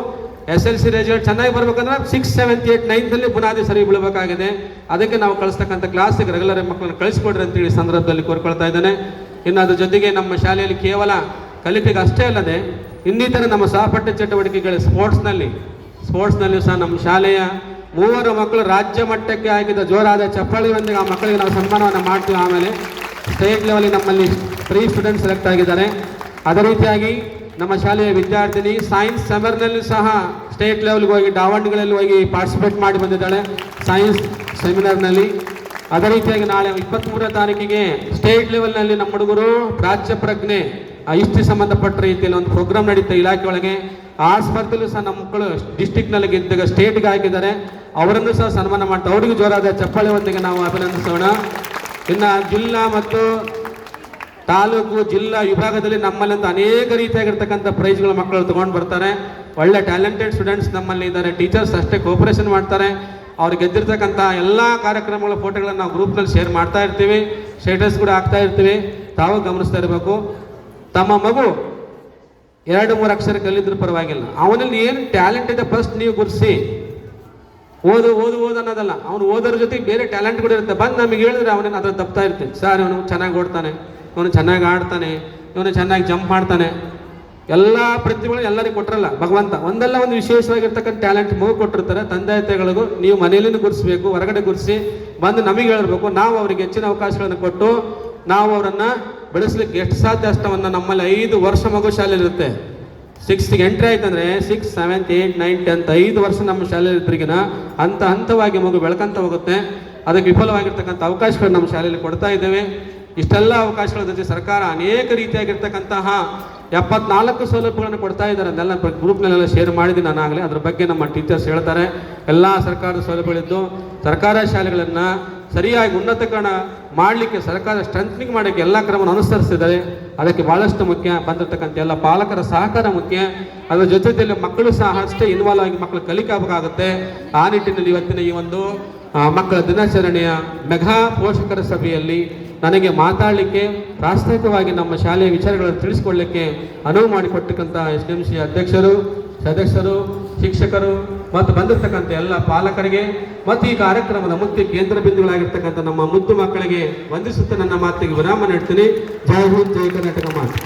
ಎಸ್ ಎಲ್ ಸಿ ರಿಸಲ್ಟ್ ಚೆನ್ನಾಗಿ ಬರ್ಬೇಕಂದ್ರೆ ಸಿಕ್ಸ್ ಸೆವೆಂತ್ ಏಟ್ ನೈನ್ತಲ್ಲಿ ಬುನಾದಿ ಸರಿ ಬೀಳಬೇಕಾಗಿದೆ. ಅದಕ್ಕೆ ನಾವು ಕಳಿಸ್ತಕ್ಕಂಥ ಕ್ಲಾಸಿಗೆ ರೆಗ್ಯುಲರ್ ಮಕ್ಕಳನ್ನ ಕಳಿಸ್ಕೊಡ್ರಿ ಅಂತೇಳಿ ಸಂದರ್ಭದಲ್ಲಿ ಕೋರ್ಕೊಳ್ತಾ ಇದ್ದಾನೆ. ಇನ್ನು ಅದ್ರ ಜೊತೆಗೆ ನಮ್ಮ ಶಾಲೆಯಲ್ಲಿ ಕೇವಲ ಕಲಿಕೆಗೆ ಅಷ್ಟೇ ಅಲ್ಲದೆ ಇನ್ನಿತರ ನಮ್ಮ ಸಹಪಠ್ಯ ಚಟುವಟಿಕೆಗಳು ಸ್ಪೋರ್ಟ್ಸ್ನಲ್ಲಿ ಸ್ಪೋರ್ಟ್ಸ್ನಲ್ಲಿ ಸಹ ನಮ್ಮ ಶಾಲೆಯ ಮೂವರು ಮಕ್ಕಳು ರಾಜ್ಯ ಮಟ್ಟಕ್ಕೆ ಆಗಿದ್ದ ಜೋರಾದ ಚಪ್ಪಾಳಿಯೊಂದಿಗೆ ಆ ಮಕ್ಕಳಿಗೆ ನಾವು ಸನ್ಮಾನವನ್ನು ಮಾಡ್ತೀವಿ. ಆಮೇಲೆ ಸ್ಟೇಟ್ ಲೆವೆಲ್ ನಮ್ಮಲ್ಲಿ ತ್ರೀ ಸ್ಟೂಡೆಂಟ್ ಸೆಲೆಕ್ಟ್ ಆಗಿದ್ದಾರೆ. ಅದೇ ರೀತಿಯಾಗಿ ನಮ್ಮ ಶಾಲೆಯ ವಿದ್ಯಾರ್ಥಿನಿ ಸೈನ್ಸ್ ಸೆಮಿನಾರ್ನಲ್ಲಿ ಸಹ ಸ್ಟೇಟ್ ಲೆವೆಲ್ಗೆ ಹೋಗಿ, ದಾವಣಗೆರೆಯಲ್ಲಿ ಹೋಗಿ ಪಾರ್ಟಿಸಿಪೇಟ್ ಮಾಡಿ ಬಂದಿದ್ದಾಳೆ ಸೈನ್ಸ್ ಸೆಮಿನಾರ್ನಲ್ಲಿ. ಅದೇ ರೀತಿಯಾಗಿ ನಾಳೆ ಇಪ್ಪತ್ತ್ಮೂರನೇ ತಾರೀಕಿಗೆ ಸ್ಟೇಟ್ ಲೆವೆಲ್ನಲ್ಲಿ ನಮ್ಮ ಹುಡುಗರು ರಾಜ್ಯ ಪ್ರಜ್ಞೆ ಇಷ್ಟಿ ಸಂಬಂಧಪಟ್ಟ ರೀತಿಯಲ್ಲಿ ಒಂದು ಪ್ರೋಗ್ರಾಮ್ ನಡೀತಾ ಇಲಾಖೆ ಒಳಗೆ. ಆ ಸ್ಪರ್ಧೆಯಲ್ಲೂ ಸಹ ನಮ್ಮ ಮಕ್ಕಳು ಡಿಸ್ಟಿಕ್ನಲ್ಲಿ ಗೆದ್ದಾಗ ಸ್ಟೇಟ್ಗೆ ಹಾಕಿದ್ದಾರೆ. ಅವರನ್ನು ಸಹ ಸನ್ಮಾನ ಮಾಡ್ತಾ ಅವರಿಗೂ ಜೋರಾದ ಚಪ್ಪಾಳೆ ಒಂದಿಗೆ ನಾವು ಅಭಿನಂದಿಸೋಣ. ಇನ್ನು ಜಿಲ್ಲಾ ಮತ್ತು ತಾಲೂಕು, ಜಿಲ್ಲಾ ವಿಭಾಗದಲ್ಲಿ ನಮ್ಮಲ್ಲಿಂದ ಅನೇಕ ರೀತಿಯಾಗಿರ್ತಕ್ಕಂಥ ಪ್ರೈಸ್ಗಳು ಮಕ್ಕಳು ತಗೊಂಡು ಬರ್ತಾರೆ. ಒಳ್ಳೆ ಟ್ಯಾಲೆಂಟೆಡ್ ಸ್ಟೂಡೆಂಟ್ಸ್ ನಮ್ಮಲ್ಲಿ ಇದ್ದಾರೆ. ಟೀಚರ್ಸ್ ಅಷ್ಟೇ ಕೋಪರೇಷನ್ ಮಾಡ್ತಾರೆ. ಅವ್ರು ಗೆದ್ದಿರ್ತಕ್ಕಂಥ ಎಲ್ಲ ಕಾರ್ಯಕ್ರಮಗಳ ಫೋಟೋಗಳನ್ನು ನಾವು ಗ್ರೂಪ್ನಲ್ಲಿ ಶೇರ್ ಮಾಡ್ತಾ ಇರ್ತೀವಿ. ಸ್ಟೇಟಸ್ ಕೂಡ ಹಾಕ್ತಾ ಇರ್ತೀವಿ. ತಾವು ಗಮನಿಸ್ತಾ ಇರಬೇಕು. ತಮ್ಮ ಮಗು ಎರಡು, ಮೂರು ಅಕ್ಷರ ಕಲಿದ್ರು ಪರವಾಗಿಲ್ಲ. ಅವನಲ್ಲಿ ಏನು ಟ್ಯಾಲೆಂಟ್ ಇದೆ ಫಸ್ಟ್ ನೀವು ಗುರುಸಿ. ಓದು ಓದು ಓದು ಅನ್ನೋದಲ್ಲ. ಅವನು ಓದೋರ ಜೊತೆ ಬೇರೆ ಟ್ಯಾಲೆಂಟ್ ಕೂಡ ಇರುತ್ತೆ. ಬಂದು ನಮಗೆ ಹೇಳಿದ್ರೆ ಅವನೇನು ಅದ್ರ ತಪ್ತಾ ಇರ್ತೀನಿ. ಸರ್, ಅವನು ಚೆನ್ನಾಗಿ ಓಡ್ತಾನೆ ಇವನು ಚೆನ್ನಾಗಿ ಆಡ್ತಾನೆ, ಇವನು ಚೆನ್ನಾಗಿ ಜಂಪ್ ಮಾಡ್ತಾನೆ. ಎಲ್ಲ ಪ್ರತಿಭೆಗಳು ಎಲ್ಲರಿಗೂ ಕೊಟ್ಟಿರಲ್ಲ ಭಗವಂತ. ಒಂದಲ್ಲ ಒಂದು ವಿಶೇಷವಾಗಿರ್ತಕ್ಕಂಥ ಟ್ಯಾಲೆಂಟ್ ಮಗು ಕೊಟ್ಟಿರ್ತಾರೆ. ತಂದೆ ತಾಯಿಗಳಿಗೂ ನೀವು ಮನೆಯಲ್ಲಿನೂ ಗುರುಸ್ಬೇಕು, ಹೊರಗಡೆ ಗುರುಸಿ ಬಂದು ನಮಗೆ ಹೇಳಬೇಕು, ನಾವು ಅವರಿಗೆ ಹೆಚ್ಚಿನ ಅವಕಾಶಗಳನ್ನು ಕೊಟ್ಟು ನಾವು ಅವರನ್ನು ಬೆಳೆಸಲಿಕ್ಕೆ ಎಷ್ಟು ಸಾಧ್ಯ ಅಷ್ಟವನ್ನು ನಮ್ಮಲ್ಲಿ ಐದು ವರ್ಷ ಮಗು ಶಾಲೆಯಲ್ಲಿರುತ್ತೆ ಸಿಕ್ಸ್ತ್ಗೆ ಎಂಟ್ರಿ ಆಯ್ತಂದ್ರೆ six seventh eight nine tenth ಐದು ವರ್ಷ ನಮ್ಮ ಶಾಲೆಯಲ್ಲಿ ಹಂತ ಹಂತವಾಗಿ ಮಗು ಬೆಳ್ಕಂತ ಹೋಗುತ್ತೆ. ಅದಕ್ಕೆ ವಿಫಲವಾಗಿರ್ತಕ್ಕಂಥ ಅವಕಾಶಗಳು ನಮ್ಮ ಶಾಲೆಯಲ್ಲಿ ಕೊಡ್ತಾ ಇದ್ದೇವೆ. ಇಷ್ಟೆಲ್ಲ ಅವಕಾಶಗಳ ಜೊತೆ ಸರ್ಕಾರ ಅನೇಕ ರೀತಿಯಾಗಿರ್ತಕ್ಕಂತಹ ಎಪ್ಪತ್ನಾಲ್ಕು ಸೌಲಭ್ಯಗಳನ್ನು ಕೊಡ್ತಾ ಇದ್ದಾರೆ. ಅದನ್ನೆಲ್ಲ ಗ್ರೂಪ್ನಲ್ಲೆಲ್ಲ ಶೇರ್ ಮಾಡಿದ್ದೀನಿ ನಾನು ಆಗಲೇ. ಅದ್ರ ಬಗ್ಗೆ ನಮ್ಮ ಟೀಚರ್ಸ್ ಹೇಳ್ತಾರೆ. ಎಲ್ಲ ಸರ್ಕಾರದ ಸೌಲಭ್ಯಗಳಿದ್ದು ಸರ್ಕಾರ ಶಾಲೆಗಳನ್ನು ಸರಿಯಾಗಿ ಉನ್ನತೀಕರಣ ಮಾಡಲಿಕ್ಕೆ ಸರ್ಕಾರ ಸ್ಟ್ರೆಂಥನಿಂಗ್ ಮಾಡೋಕ್ಕೆ ಎಲ್ಲ ಕ್ರಮವನ್ನು ಅನುಸರಿಸಿದ್ದಾರೆ. ಅದಕ್ಕೆ ಭಾಳಷ್ಟು ಮುಖ್ಯ ಬಂದಿರತಕ್ಕಂಥ ಎಲ್ಲ ಪಾಲಕರ ಸಹಕಾರ ಮುಖ್ಯ. ಅದರ ಜೊತೆಯಲ್ಲಿ ಮಕ್ಕಳು ಸಹ ಅಷ್ಟೇ ಇನ್ವಾಲ್ವ್ ಆಗಿ ಮಕ್ಕಳು ಕಲಿಕಾಗಬೇಕಾಗುತ್ತೆ ಆ ನಿಟ್ಟಿನಲ್ಲಿ ಇವತ್ತಿನ ಈ ಒಂದು ಮಕ್ಕಳ ದಿನಾಚರಣೆಯ ಮೆಘಾ ಪೋಷಕರ ಸಭೆಯಲ್ಲಿ ನನಗೆ ಮಾತಾಡಲಿಕ್ಕೆ ಪ್ರಾಸ್ತಾವಿಕವಾಗಿ ನಮ್ಮ ಶಾಲೆಯ ವಿಚಾರಗಳನ್ನು ತಿಳಿಸ್ಕೊಳ್ಳಿಕ್ಕೆ ಅನುವು ಮಾಡಿಕೊಟ್ಟಕ್ಕಂಥ ಎಸ್ ಡಿ ಎಂ ಸಿ ಅಧ್ಯಕ್ಷರು, ಸದಸ್ಯರು, ಶಿಕ್ಷಕರು ಮತ್ತು ಬಂದಿರತಕ್ಕಂಥ ಎಲ್ಲ ಪಾಲಕರಿಗೆ ಮತ್ತು ಈ ಕಾರ್ಯಕ್ರಮದ ಮುಖ್ಯ ಕೇಂದ್ರ ಬಿಂದುಗಳಾಗಿರ್ತಕ್ಕಂಥ ನಮ್ಮ ಮುದ್ದು ಮಕ್ಕಳಿಗೆ ವಂದಿಸುತ್ತಾ ನನ್ನ ಮಾತಿಗೆ ವಿರಾಮ ನೀಡ್ತೀನಿ. ಜೈ ಹಿಂದ್, ಜೈ ಕರ್ನಾಟಕ ಮಾತು.